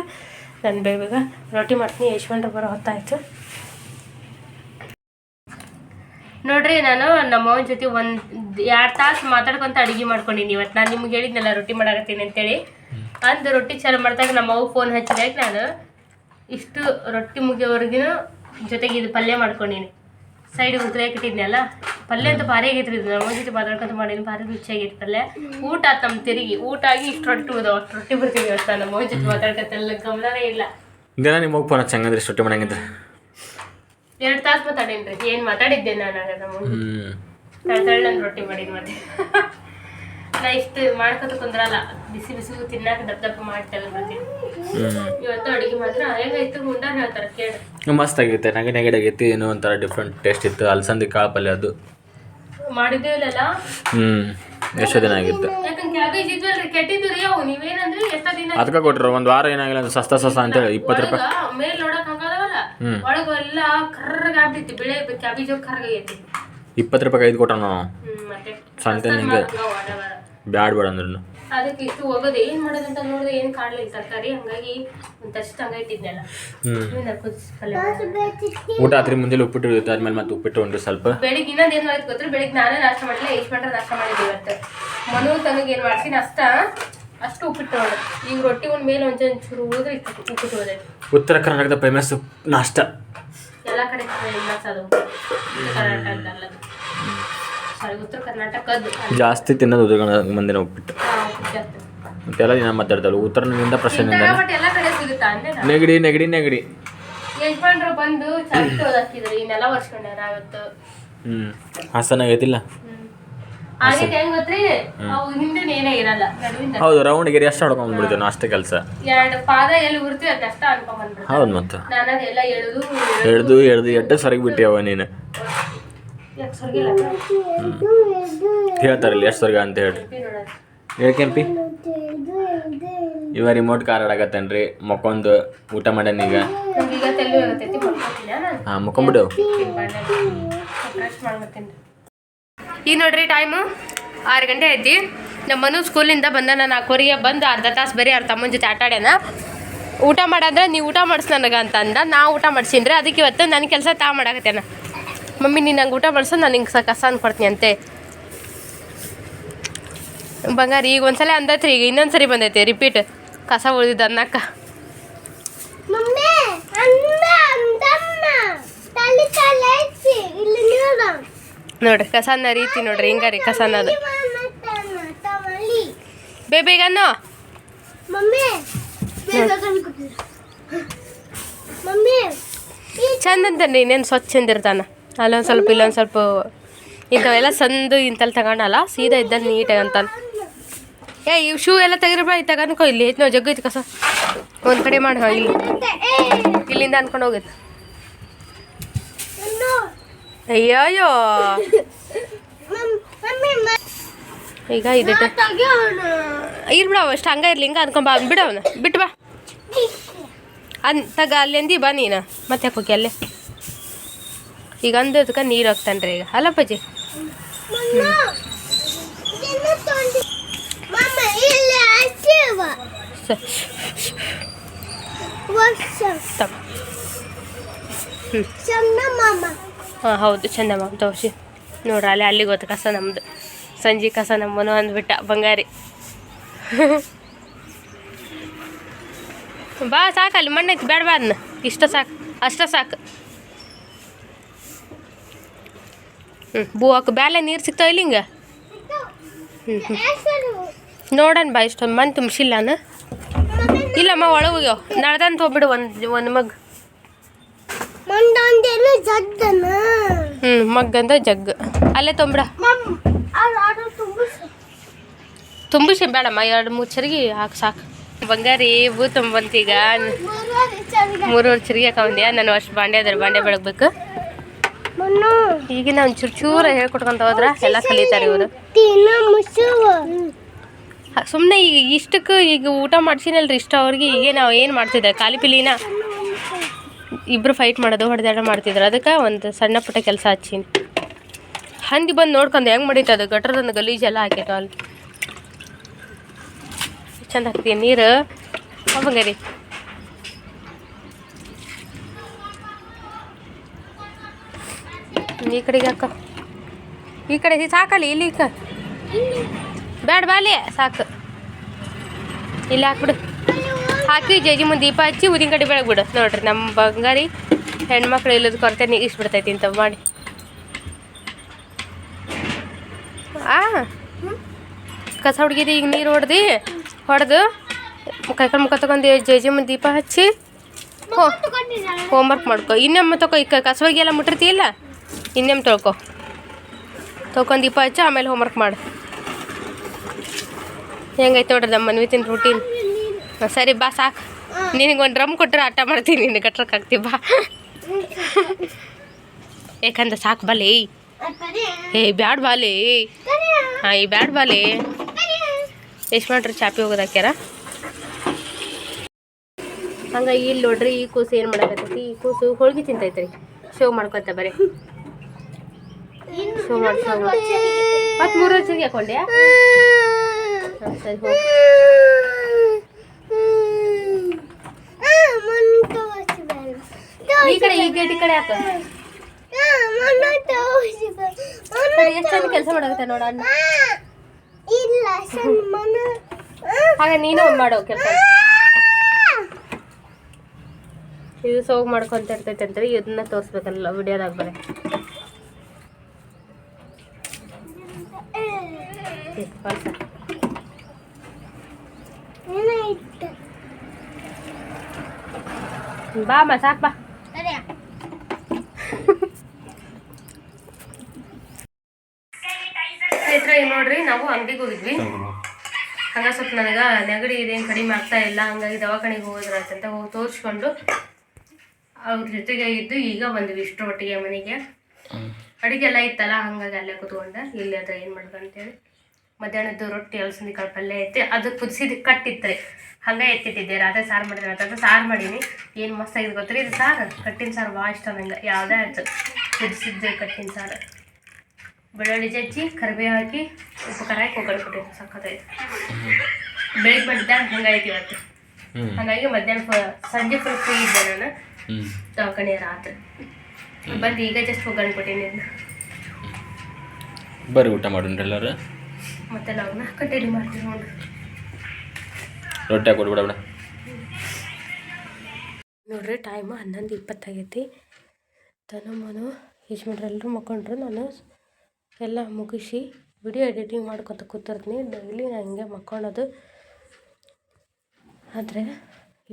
ನಾನು ಬೇಗ ಬೇಗ ರೊಟ್ಟಿ ಮಾಡ್ತೀನಿ ಯಶವಂತರ ಬರೋ ಹೊತ್ತಾಯಿತು. ನೋಡ್ರಿ, ನಾನು ನಮ್ಮ ಜೊತೆ ಒಂದು ಎರಡು ತಾಸು ಮಾತಾಡ್ಕೊಂತ ಅಡುಗೆ ಮಾಡ್ಕೊಂಡಿನಿ ಇವತ್ತು ನಾನು ನಿಮ್ಗೆ ಹೇಳಿದ್ನಲ್ಲ, ರೊಟ್ಟಿ ಮಾಡಾಕತ್ತೀನಿ ಅಂತೇಳಿ. ಅಂದು ರೊಟ್ಟಿ ಚಾಲು ಮಾಡಿದಾಗ ನಮ್ಮ ಫೋನ್ ಫೋನ್ ಹಚ್ಚಿದಾಗ ನಾನು ಇಷ್ಟು ರೊಟ್ಟಿ ಮುಗಿಯೋವರೆಗಿನ ಜೊತೆಗೆ ಇದು ಪಲ್ಯ ಮಾಡ್ಕೊಂಡಿನಿ ಸೈಡಿಗೆ ಉದ್ರಾಕ್ ಇಟ್ಟಿದ್ನಲ್ಲ ಪಲ್ಯ ಅಂತ ಭಾರಿ ಆಗೈತ್ರಿ ಇದು. ನಮ್ಮ ಜೊತೆ ಮಾತಾಡ್ಕೊಂತ ಮಾಡೀನಿ ಭಾರಿ ರುಚಿಯಾಗಿತ್ತು ಪಲ್ಯ. ಊಟ ಆತು ನಮ್ಮ ತಿರುಗಿ. ಊಟ ಆಗಿ ಇಷ್ಟು ರೊಟ್ಟಿ ಉದಾವ ಅಷ್ಟು ರೊಟ್ಟಿ ಬರ್ತೀವಿ ಅಷ್ಟ ನಮ್ಮ ಜೊತೆ ಮಾತಾಡ್ಕೊತೆಲ್ಲ ಗಮನನೇ ಇಲ್ಲ. ದಿನ ನಿಮ್ಮ ಹೋಗಿ ಫೋನ್ ಅಂದ್ರೆ ರೊಟ್ಟಿ ಮಾಡಂಗಿದ್ರೆ? ಎರಡು ತಾಸು ಮಾತಾಡೇನ್ರಿ. ಏನು ಮಾತಾಡಿದ್ದೆ ನಾನು ನಮ್ಮ ನಾನು ರೊಟ್ಟಿ ಮಾಡಿದ್ ಮತ್ತೆ. <laughs> ಇಷ್ಟು ಮಾಡ್ಕೊತ ಕುಂದ್ರಲ್ಲ ಬಿಸಿ ಬಿಸಿ ತಿನ್ನಾಕ ದಪ್ಪ ದಪ್ಪ ಮಾಡ್ತೇವೆ ಇವತ್ತು ಅಡಿಗೆ ಮಾತ್ರ ಹೇಗಾಯ್ತು ಮುಂಡಾರ್ ಹೇಳ್ತಾರೆ ಕೇಳಿ. ಮಸ್ತ್ ಆಗೈತೆ ನಗೆ ನೆಗಡಿ ಆಗೈತಿ ಏನೋ ಒಂಥರ ಡಿಫ್ರೆಂಟ್ ಟೇಸ್ಟ್ ಇತ್ತು ಅಲಸಂದಿ ಕಾಳು ಪಲ್ಯ ಅದು ಮಾಡಿದ್ದೇವಲ್ಲ ಹ್ಞೂ ಎಷ್ಟೋ ದಿನ ಆಗಿತ್ತು. ಅದಕ್ಕೆ ಕೊಟ್ಟರು ಒಂದು ವಾರ ಏನಾಗಿಲ್ಲ ಅಂದ್ರೆ ಸಸ್ತ ಸಸ್ತ ಅಂತೇಳಿ ಇಪ್ಪತ್ತು ರೂಪಾಯಿ. ಮೇಲ್ ನೋಡಕ್ ಹಂಗದವಲ್ಲ ಹ್ಮ್. ಒಳಗ ಎಲ್ಲ ಕರ್ರಗ ಆಗ್ಬಿಟ್ಟು ಬಿಳೆ ಕ್ಯಾಬೇಜ್ ಕರ್ರಗೈತಿ ಇಪ್ಪತ್ತು ರೂಪಾಯಿ ಐದು ಕೊಟ್ಟ ನಾವು. ಹ್ಮ್ ಮತ್ತೆ ಸಂತೆ ನಿಂಗೆ. ಬ್ಯಾಡ್ ಬೇಡ ಅಂದ್ರೆ ಅದಕ್ಕೆ ಇಷ್ಟು ಹೋಗೋದು ಏನ್ ಮಾಡೋದಂತ ನೋಡಿದ್ರೆ ಏನು ಕಾಣಲಿ ತರಕಾರಿ? ಹಂಗಾಗಿ ಒಂದಷ್ಟು ಹಂಗ ಇಟ್ಟಿದ್ನಲ್ಲ. ಊಟ ಆತ್ರಿ ಮುಂದೆ ಉಪ್ಪಿಟ್ಟು ಇರುತ್ತೆ ಆದ್ಮೇಲೆ ಮತ್ತೆ ಉಪ್ಪಿಟ್ಟು ಉಂಡ್ರಿ ಸ್ವಲ್ಪ. ಬೆಳಿಗ್ಗೆ ಇನ್ನೊಂದು ಏನು ಮಾಡಿದ್ ಗೊತ್ತಿರ? ಬೆಳಿಗ್ಗೆ ನಾನೇ ನಾಷ್ಟ ಮಾಡಿಲ್ಲ ಎಷ್ಟು ಮಟ್ಟ ನಾಷ್ಟ ಮಾಡಿದ್ದೆ ಇವತ್ತು. ಮನು ತನಗೆ ಏನು ಮಾಡ್ತೀನಿ ಅಷ್ಟ ಅಷ್ಟು ಉಪ್ಪಿಟ್ಟು ನೋಡಿ. ಈಗ ರೊಟ್ಟಿ ಒಂದ್ ಮೇಲೆ ಒಂಚೂರು ಚೂರು ಉಳಿದ್ರೆ ಉಪ್ಪಿಟ್ಟು ಹೋದೆ ಉತ್ತರ ಕರ್ನಾಟಕದ ಫೇಮಸ್ ನಾಷ್ಟ. ಎಲ್ಲ ಕಡೆ ಫೇಮಸ್ ಅದು ಕರ್ನಾಟಕದಲ್ಲ ಸಾರಿ ಉತ್ತರ ಕರ್ನಾಟಕದ್ದು. ಜಾಸ್ತಿ ತಿನ್ನೋದು ಉತ್ತರ ಮಂದಿನ ಉಪ್ಪಿಟ್ಟು. ಉಪ್ಪಿಟ್ಟು ದಿನ ಮಾತಾಡ್ತಾಳು ಉತ್ತರದಿಂದ ಪ್ರಶ್ನೆಯಿಂದ ಎಲ್ಲ ಕಡೆ ಸಿಗುತ್ತಾ? ನೆಗಡಿ ನೆಗಡಿ ನೆಗಡಿ. ಯಜಮಾನ್ರು ಬಂದು ಒರ್ಸ್ಕೊಂಡ್ಯಾರ ಹ್ಞೂ ಹಾಸನ ಆಗೈತಿಲ್ಲ? ಆಗೈತೆ ಹೆಂಗ್ ಗೊತ್ತ್ರಿ? ಅವು ಹಿಂದೆ ಏನೇ ಇರಲ್ಲ ಹೌದು ರೌಂಡ್ ಗಿರಿ ಅಷ್ಟು ಹೊಡ್ಕೊಂಡ್ಬಿಡ್ತೇವೆ ಅಷ್ಟು ಕೆಲಸ. ಎರಡು ಪಾದ ಎಲ್ಲಿ ಉರ್ತೀವಿ ಅದಷ್ಟ ಅನ್ಕೊಂಡ್ಬಂದ್ಬಿಡ್ತಾರೆ ಹೌದು ಮತ್ತೆ. ನಾನು ಅದೆಲ್ಲ ಎಳೆದು ಎಳ್ದು ಎಳ್ದು ಎಟ್ಟು ಸರಿಗೆ ಬಿಟ್ಟಿಯವ ನೀನು. ಹೇಳ್ತಾರಲ್ಲ ಎಷ್ಟು ಸ್ವರ್ಗ ಅಂತ ಹೇಳ್ರಿ. ಹೇಳ್ಕೆಂಪಿ ಇವ ರಿಮೋಟ್ ಕಾರ್ ಆಡಕತ್ತೇನ್ರಿ ಮಕ್ಕೊಂದು ಊಟ ಮಾಡ್ಯಾನ ಈಗ. ಹಾಂ ಮಕ್ಕೊಂಬಿಡು ಈಗ ನೋಡ್ರಿ ಟೈಮು ಆರು ಗಂಟೆ ಐತಿ ನಮ್ಮ ಮನು ಸ್ಕೂಲಿಂದ ಬಂದ ನಾನು ನಾಲ್ಕೂವರೆಗೆ ಬಂದು ಅರ್ಧ ತಾಸು ಬರೀ ಅವ್ರ ತಮ್ಮನ ಜೊತೆ ಆಟ ಆಡ್ಯಾನ. ಊಟ ಮಾಡಂದ್ರೆ ನೀವು ಊಟ ಮಾಡಿಸ್ ನನಗೆ ಅಂತ ಅಂದ ನಾ ಊಟ ಮಾಡಿಸಿನ್ರಿ. ಅದಕ್ಕೆ ಇವತ್ತು ನನ್ನ ಕೆಲಸ ತಾ ಮಾಡಾಕತ್ತೇನ. ಮಮ್ಮಿ ನೀನು ನಂಗೆ ಊಟ ಮಾಡಿಸು ನಾನು ಹಿಂಗೆ ಸ ಕಸ ಅನ್ಕೊಡ್ತೀನಿ ಅಂತೆ. ಬಂಗಾರ ಈಗ ಒಂದ್ಸಲ ರೀ ಈಗ ಇನ್ನೊಂದು ಸರಿ ಬಂದೈತೆ ರಿಪೀಟ್ ಕಸ ಉಳಿದಿದ್ದು ಅನ್ನಕ್ಕ. ನೋಡ್ರಿ ಕಸ ಅನ್ನೋ ರೀತಿ ನೋಡ್ರಿ ಹಿಂಗಾರಿ ಕಸ ಅನ್ನೋದು ಮತ್ತಮ್ಮ ತವಳಿ ಬೇ ಬೇಗನ್ನೋ ಮಮ್ಮಿ ಬೇಗ ತಂದು ಕೊಟ್ಟಿರು. ಮಮ್ಮಿ ಈ ಚಂದ ಅಂತನ್ರಿ ಇನ್ನೇನು ಸ್ವಚ್ಛ ಇರ್ತಾನ ಅಲ್ಲೊಂದು ಸ್ವಲ್ಪ, ಇಲ್ಲೊಂದು ಸ್ವಲ್ಪ ಇಂಥವೆಲ್ಲ ಸಂದು ಇಂಥಲ್ಲಿ ತಗೊಂಡಲ್ಲ, ಸೀದಾ ಇದ್ದಲ್ಲಿ ನೀಟಾಗಿ ಅಂತ. ಏ ಇವು ಶೂ ಎಲ್ಲ ತೆಗಿರಬೇಡ ಇದು ತಗೊಂಡ್ಕೊ ಇಲ್ಲಿ. ಐತೆ ನಾವು ಜಗ್ಗೈತಿ ಕಸ. ಒಂದು ಕಡೆ ಮಾಡಿ ಇಲ್ಲಿ. ಇಲ್ಲಿಂದ ಅನ್ಕೊಂಡು ಹೋಗಿತ್ತು ಅಯ್ಯೋ ಈಗ ಇದಿಟ್ಟು ಇರ್ಬಿಡ ಅಷ್ಟು ಹಂಗ ಇರ್ಲಿ, ಹಿಂಗೆ ಬಿಡ ಅವನ. ಬಿಟ್ಟು ಬಾ. ಅನ್ ತಗ ಅಲ್ಲಿ ಅಂದಿ ಬಾ ನೀನು. ಮತ್ತೆ ಹೋಗಿ ಅಲ್ಲೇ. ಈಗ ಅಂದದಕ್ಕೆ ನೀರು ಹಾಕ್ತಾನೆ ರೀ ಈಗ. ಅಲ್ಲ ಮಮ್ಮ ಹಾಂ ಹೌದು ಚಂದ ಮಾಮ ತೋರಿಸಿ. ನೋಡ್ರಿ ಅಲ್ಲಿ ಅಲ್ಲಿಗೆ ಹೋದ ಕಸ ನಮ್ಮದು ಸಂಜೆ ಕಸ ನಮ್ಮನು ಅಂದ್ಬಿಟ್ಟ ಬಂಗಾರಿ. ಬಾ ಸಾಕು ಅಲ್ಲಿ ಮಣ್ಣೈತಿ ಬೇಡ ಬಾ ಅದನ್ನ ಇಷ್ಟ ಸಾಕು ಅಷ್ಟ ಸಾಕು. ಹ್ಞೂ ಬೂವಕ್ಕೆ ಬ್ಯಾಲೆ ನೀರು ಸಿಗ್ತಾವ ಇಲ್ಲಿ ಹಿಂಗೆ ಹ್ಞೂ ಹ್ಞೂ ನೋಡೋಣ ಬಾ ಇಷ್ಟೊಂದು ಮಣ್ಣು ತುಂಬಿಸಿಲ್ಲಾನ? ಇಲ್ಲಮ್ಮ, ಒಳಗೆ ಹೋಗ್ಯಾವ ನಡ್ದಂತ ಹೋಗ್ಬಿಡು ಒಂದು ಒಂದು ಮಗ್. ಹ್ಞೂ ಮಗ್ಗಂದ ಜಗ್. ಅಲ್ಲೇ ತೊಂಬಿಡ ತುಂಬಿಸು ಬೇಡಮ್ಮ ಎರಡು ಮೂರು ಚರಿಗೆ ಹಾಕಿ, ಸಾಕು. ಬಂಗಾರಿ ಬೂ ತುಂಬಂತೀಗ ಮೂರು ಚರಿಗೆ ಹಾಕೊಂಡ್ಯಾ ನಾನು ಅಷ್ಟು ಬಾಂಡೆ ಅದ್ರ ಬಾಂಡೆ ಬೆಳಗ್ಬೇಕು. ಈಗಿನ ಒಂಚೂರು ಚೂರು ಹೇಳ್ಕೊಟ್ಕೊಂತ ಹೋದ್ರ ಎಲ್ಲ ಕಲಿತಾರೆ ಇವರು. ಸುಮ್ಮನೆ ಈಗ ಇಷ್ಟಕ್ಕೆ ಈಗ ಊಟ ಮಾಡ್ಸಿನಲ್ರಿ ಇಷ್ಟ ಅವ್ರಿಗೆ. ಈಗ ನಾವು ಏನು ಮಾಡ್ತಿದ್ದೆ ಖಾಲಿ ಪಿಲಿನ ಇಬ್ರು ಫೈಟ್ ಮಾಡೋದು ಹೊಡೆದಾಡ ಮಾಡ್ತಿದ್ರು. ಅದಕ್ಕೆ ಒಂದು ಸಣ್ಣ ಪುಟ್ಟ ಕೆಲಸ ಹಚ್ಚೀನಿ. ಹಂದಿ ಬಂದು ನೋಡ್ಕೊಂಡು ಹೆಂಗೆ ಮಾಡಿತ್ತು ಅದು? ಗಟ್ರದೊಂದು ಗಲೀಜೆಲ್ಲ ಹಾಕಿತ್ತು ಅಲ್ಲಿ. ಚಂದ ಹಾಕ್ತೀನಿ ನೀರು? ಅವಂಗರಿ. ಈ ಕಡೆಗೆ ಹಾಕ. ಈ ಕಡೆ ಸಾಕಲ್ಲಿ, ಇಲ್ಲಿ ಬೇಡ ಬಾಲಿ, ಸಾಕು. ಇಲ್ಲಿ ಹಾಕ್ಬಿಡು. ಹಾಕಿ ಜೇಜಿ ಮುಂದೆ ದೀಪ ಹಚ್ಚಿ ಊದಿನ ಕಡೆ ಬೆಳಗ್ಗೆ ಬಿಡು. ನೋಡ್ರಿ, ನಮ್ಮ ಬಂಗಾರಿ ಹೆಣ್ಮಕ್ಳು ಇಲ್ಲದ ಕೊರತೆ ನೀಗಿಸ್ಬಿಡ್ತೈತಿ ಇಂಥವು ಮಾಡಿ. ಆ, ಕಸ ಹುಡುಗಿದಿ ಈಗ ನೀರು ಹೊಡೆದು ಹೊಡೆದು, ಕೈಕಾಲು ಮುಖ ತಗೊಂಡು ಜಿ ಮುಂದೆ ದೀಪ ಹಚ್ಚಿ, ಹೋ ಹೋಮ್ವರ್ಕ್ ಮಾಡ್ಕೊ. ಇನ್ನೊಮ್ಮೆ ತಗೋ ಈಗ ಕಸವಾಗಿ ಎಲ್ಲ ಮುಟ್ಟಿರ್ತೀಯಲ್ಲ? ಇನ್ನೊಮ್ಮೆ ತೊಳ್ಕೊ? ತೊಳ್ಕೊಂಡು ದೀಪ ಹಚ್ಚಿ, ಆಮೇಲೆ ಹೋಮ್ವರ್ಕ್ ಮಾಡು. ಹೆಂಗೈತೆ ನೋಡ್ರಿ ನಮ್ಮ ಮನ್ವಿತಿನ ರೂಟೀನ್ ಸರಿ, ಬಾ, ಸಾಕು. ನಿನಗೆ ಒಂದು ಡ್ರಮ್ ಕೊಟ್ಟರೆ ಆಟ ಮಾಡ್ತೀನಿ, ನಿನ್ನ ಗಟ್ರಕ್ಕೆ ಹಾಕ್ತೀವಿ ಬಾ. ಯಾಕಂದ್ರೆ ಸಾಕು ಬಾಲೆ ಏ, ಬ್ಯಾಡ್ ಬಾಲೆ ಹಾಂ ಈ ಬ್ಯಾಡ್ ಬಾಲೆ ಎಷ್ಟು ಮಾಡ್ರಿ ಚಾಪಿ ಹೋಗೋದು ಹಾಕ್ಯಾರ? ಹಂಗೆ ಇಲ್ಲಿ ನೋಡ್ರಿ, ಈ ಕೂಸು ಏನು ಮಾಡಕತ್ತೈತಿ? ಈ ಕೂಸು ಹೋಳ್ಗೆ ತಿಂತೈತ್ರಿ. ಶೋ ಮಾಡ್ಕೊತ ಬರೀ. ಶೋ ಮಾಡಿ ಶೋ ಮತ್ತೆ ಮೂರು ವರ್ಷಕ್ಕೆ ಹಾಕೊಂಡ್ಯಾ ಹಾಂ ಸರಿ ಈ ಕಡೆ, ಈ ಗೇಟ್ ಈ ಕಡೆ ಹಾಕ. ಎಷ್ಟು ಚಂದ ಕೆಲಸ ಮಾಡಕತ್ತೆ ನೋಡ ಅಣ್ಣ. ಹಾಗೆ ನೀನು ಮಾಡೋ ಕೆಲಸ. ಇದು ಸೋಗ್ ಮಾಡ್ಕೊಂತ ಇರ್ತೈತೆ ಅಂತ ಇದನ್ನ ತೋರಿಸ್ಬೇಕಲ್ಲ ವಿಡಿಯೋದಾಗ ಬರೀ. ಬಾ ಅಮ್ಮ ಸಾಕು ಬಾ ಸ್ನೇಹಿತರೆ ನೋಡ್ರಿ ನಾವು ಅಂಗಡಿಗೆ ಹೋಗಿದ್ವಿ. ಹಂಗ ಸ್ವಲ್ಪ ನನಗೆ ನೆಗಡಿ ಇದೇನು ಕಡಿಮೆ ಆಗ್ತಾ ಇಲ್ಲ ಹಂಗಾಗಿ ದವಾಖಾನೆಗೆ ಅಂತ ಹೋಗಿ ತೋರಿಸ್ಕೊಂಡು ಅವ್ರ ಜೊತೆಗೆ ಇದ್ದು ಈಗ ಬಂದ್ವಿ ಇಷ್ಟು ಒಟ್ಟಿಗೆ ಮನೆಗೆ. ಅಡುಗೆ ಎಲ್ಲ ಇತ್ತಲ್ಲ ಹಂಗಾಗಿ ಅಲ್ಲೇ ಕುತ್ಕೊಂಡ. ಇಲ್ಲಿ ಅದ ಏನು ಮಾಡ್ಕೊಂತೇಳಿ ಮಧ್ಯಾಹ್ನದ್ದು ರೊಟ್ಟಿ ಅಲಸಂದಿ ಕಾಳು ಪಲ್ಯ ಐತೆ ಅದು ಕುದಿಸಿದ ಕಟ್ಟಿತ್ರಿ ಹಂಗೆ ಎತ್ತಿಟ್ಟಿದ್ದೆ. ರಾತ್ರಿ ಸಾರು ಮಾಡಿದ್ರೆ ರಾತ್ರಿ ಸಾರು ಮಾಡೀನಿ. ಏನು ಮಸ್ತ್ ಆಗಿದೆ ಗೊತ್ತಿರಿ ಇದು ಸಾರು? ಕಟ್ಟಿನ ಸಾರು ಭಾಳ ಇಷ್ಟ ನಂಗೆ. ಯಾವುದೇ ಆಯಿತು. ಕುದಿಸಿದ್ದೆ ಕಟ್ಟಿನ ಸಾರು. ಬೆಳ್ಳುಳ್ಳಿ ಜಜ್ಜಿ ಕರಿಬೇವು ಹಾಕಿ ಉಪ್ಪು ಖಾರ ಹಾಕಿ ಕೊಟ್ಟಿದ್ದು. ಸಖತ್ತೈತೆ ಬೆಳಿಗ್ಗೆ ಮಧ್ಯಾಹ್ನ ಹಂಗಾಯ್ತು ಇವತ್ತು. ಹಂಗಾಗಿ ಮಧ್ಯಾಹ್ನ ಸಂಜೆ ಫುಲ್ ಫ್ರೀ ಇದ್ದೆ ನಾನು. ದವಾಖಾನೆ ರಾತ್ರಿ. ಬಂದು ಈಗ ಜಸ್ಟ್ ಒಗ್ಗರಣೆ ಕೊಟ್ಟೀನಿ ಬರೀ ಬರ್ರಿ ಊಟ ಮಾಡೋಣ ಎಲ್ಲರೂ. ಮತ್ತೆ ನಾವು ಕಂಟಿನ್ಯೂ ಮಾಡ್ತೀವಿ ನೋಡ್ರಿ. ರೊಟ್ಟಿ ಕೊಡ್ಬಿಡ ಬಿಡ ಬಿಡ ನೋಡ್ರಿ ಟೈಮ್ ಹನ್ನೊಂದು ಇಪ್ಪತ್ತಾಗೈತಿ. ತನು ಮನು ಯಜಮಾನ್ರು ಎಲ್ಲರೂ ಮಕ್ಕೊಂಡ್ರು. ನಾನು ಎಲ್ಲ ಮುಗಿಸಿ ವಿಡಿಯೋ ಎಡಿಟಿಂಗ್ ಮಾಡ್ಕೊತ ಕೂತಿರ್ತೀನಿ. ಡೈಲಿ ನಾನು ಹಿಂಗೆ ಮಕ್ಕೊಳೋದು. ಆದರೆ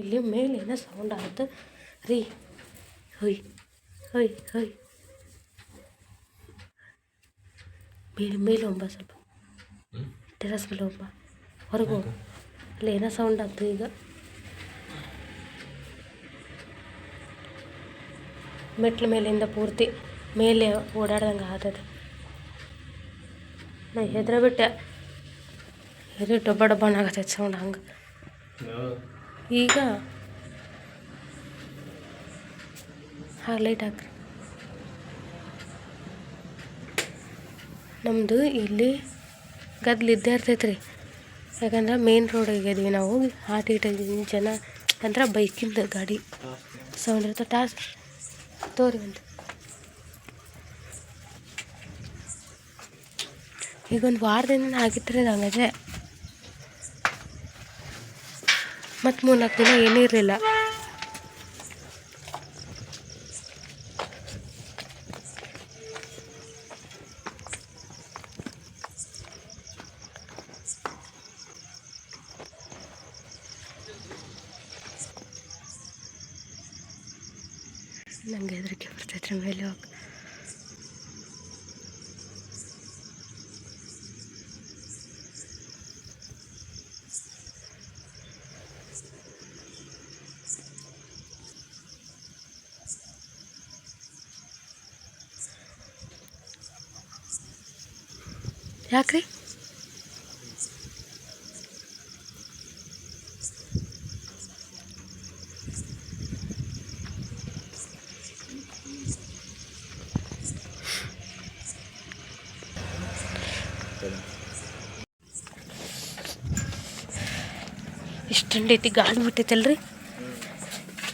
ಇಲ್ಲಿ ಮೇಲೇನೋ ಸೌಂಡ್ ಆಗುತ್ತೆ. ರೀ ಹೊಯ್ ಹೊಯ್ ಹೊಯ್. ಮೇಲೆ ಮೇಲೆ ಒಂಬ ಸ್ವಲ್ಪ. ಟೆರಸ್ ಮೇಲೆ ಒಂಬ. ಹೊರಗೆ ಅಲ್ಲಿ ಏನೋ ಸೌಂಡ್ ಆಗ್ತದೆ ಈಗ ಮೆಟ್ಲು ಮೇಲಿಂದ ಪೂರ್ತಿ ಮೇಲೆ ಓಡಾಡ್ದಂಗೆ ಆತದೆ ನಾ ಹೆದ್ರ ಬಿಟ್ಟೆ ಇದು ಡಬ್ಬ ಡಬ್ಬ ಆಗತೈತೆ ಸೌಂಡ್ ಹಂಗೆ ಈಗ ಹಾಂ ಲೈಟ್ ಹಾಕ್ರಿ ನಮ್ಮದು ಇಲ್ಲಿ ಗದ್ಲು ಇದ್ದೇ ಇರ್ತೈತೆ ರೀ ಯಾಕಂದ್ರೆ ಮೇನ್ ರೋಡ್ ಇದ್ವಿ ನಾವು. ಹಾಟ್ ಹೀಟ್ ಜನ ಅಂದ್ರೆ ಬೈಕಿಂದ ಗಾಡಿ ಸೌಂಡ್ ಇರ್ತದೆ ಟಾಸ್ ತೋರಿ ಒಂದು. ಈಗ ಒಂದು ವಾರದಿಂದ ಆಗಿತ್ತು ರೀ ಹಂಗಾದ್ರೆ ಮತ್ತು ಮೂರ್ನಾಲ್ಕು ದಿನ ಏನೂ ಇರಲಿಲ್ಲ ನಂಗೆ ಹೆದರಿಕೆ ಬರ್ತೈತ್ರಿ ಮೇಲೆ ಹೋಗಿ ಯಾಕ್ರಿ ಇಷ್ಟು ಥಂಡಿ ಐತಿ ಗಾಳಿ ಬಿಟ್ಟೈತಲ್ರಿ.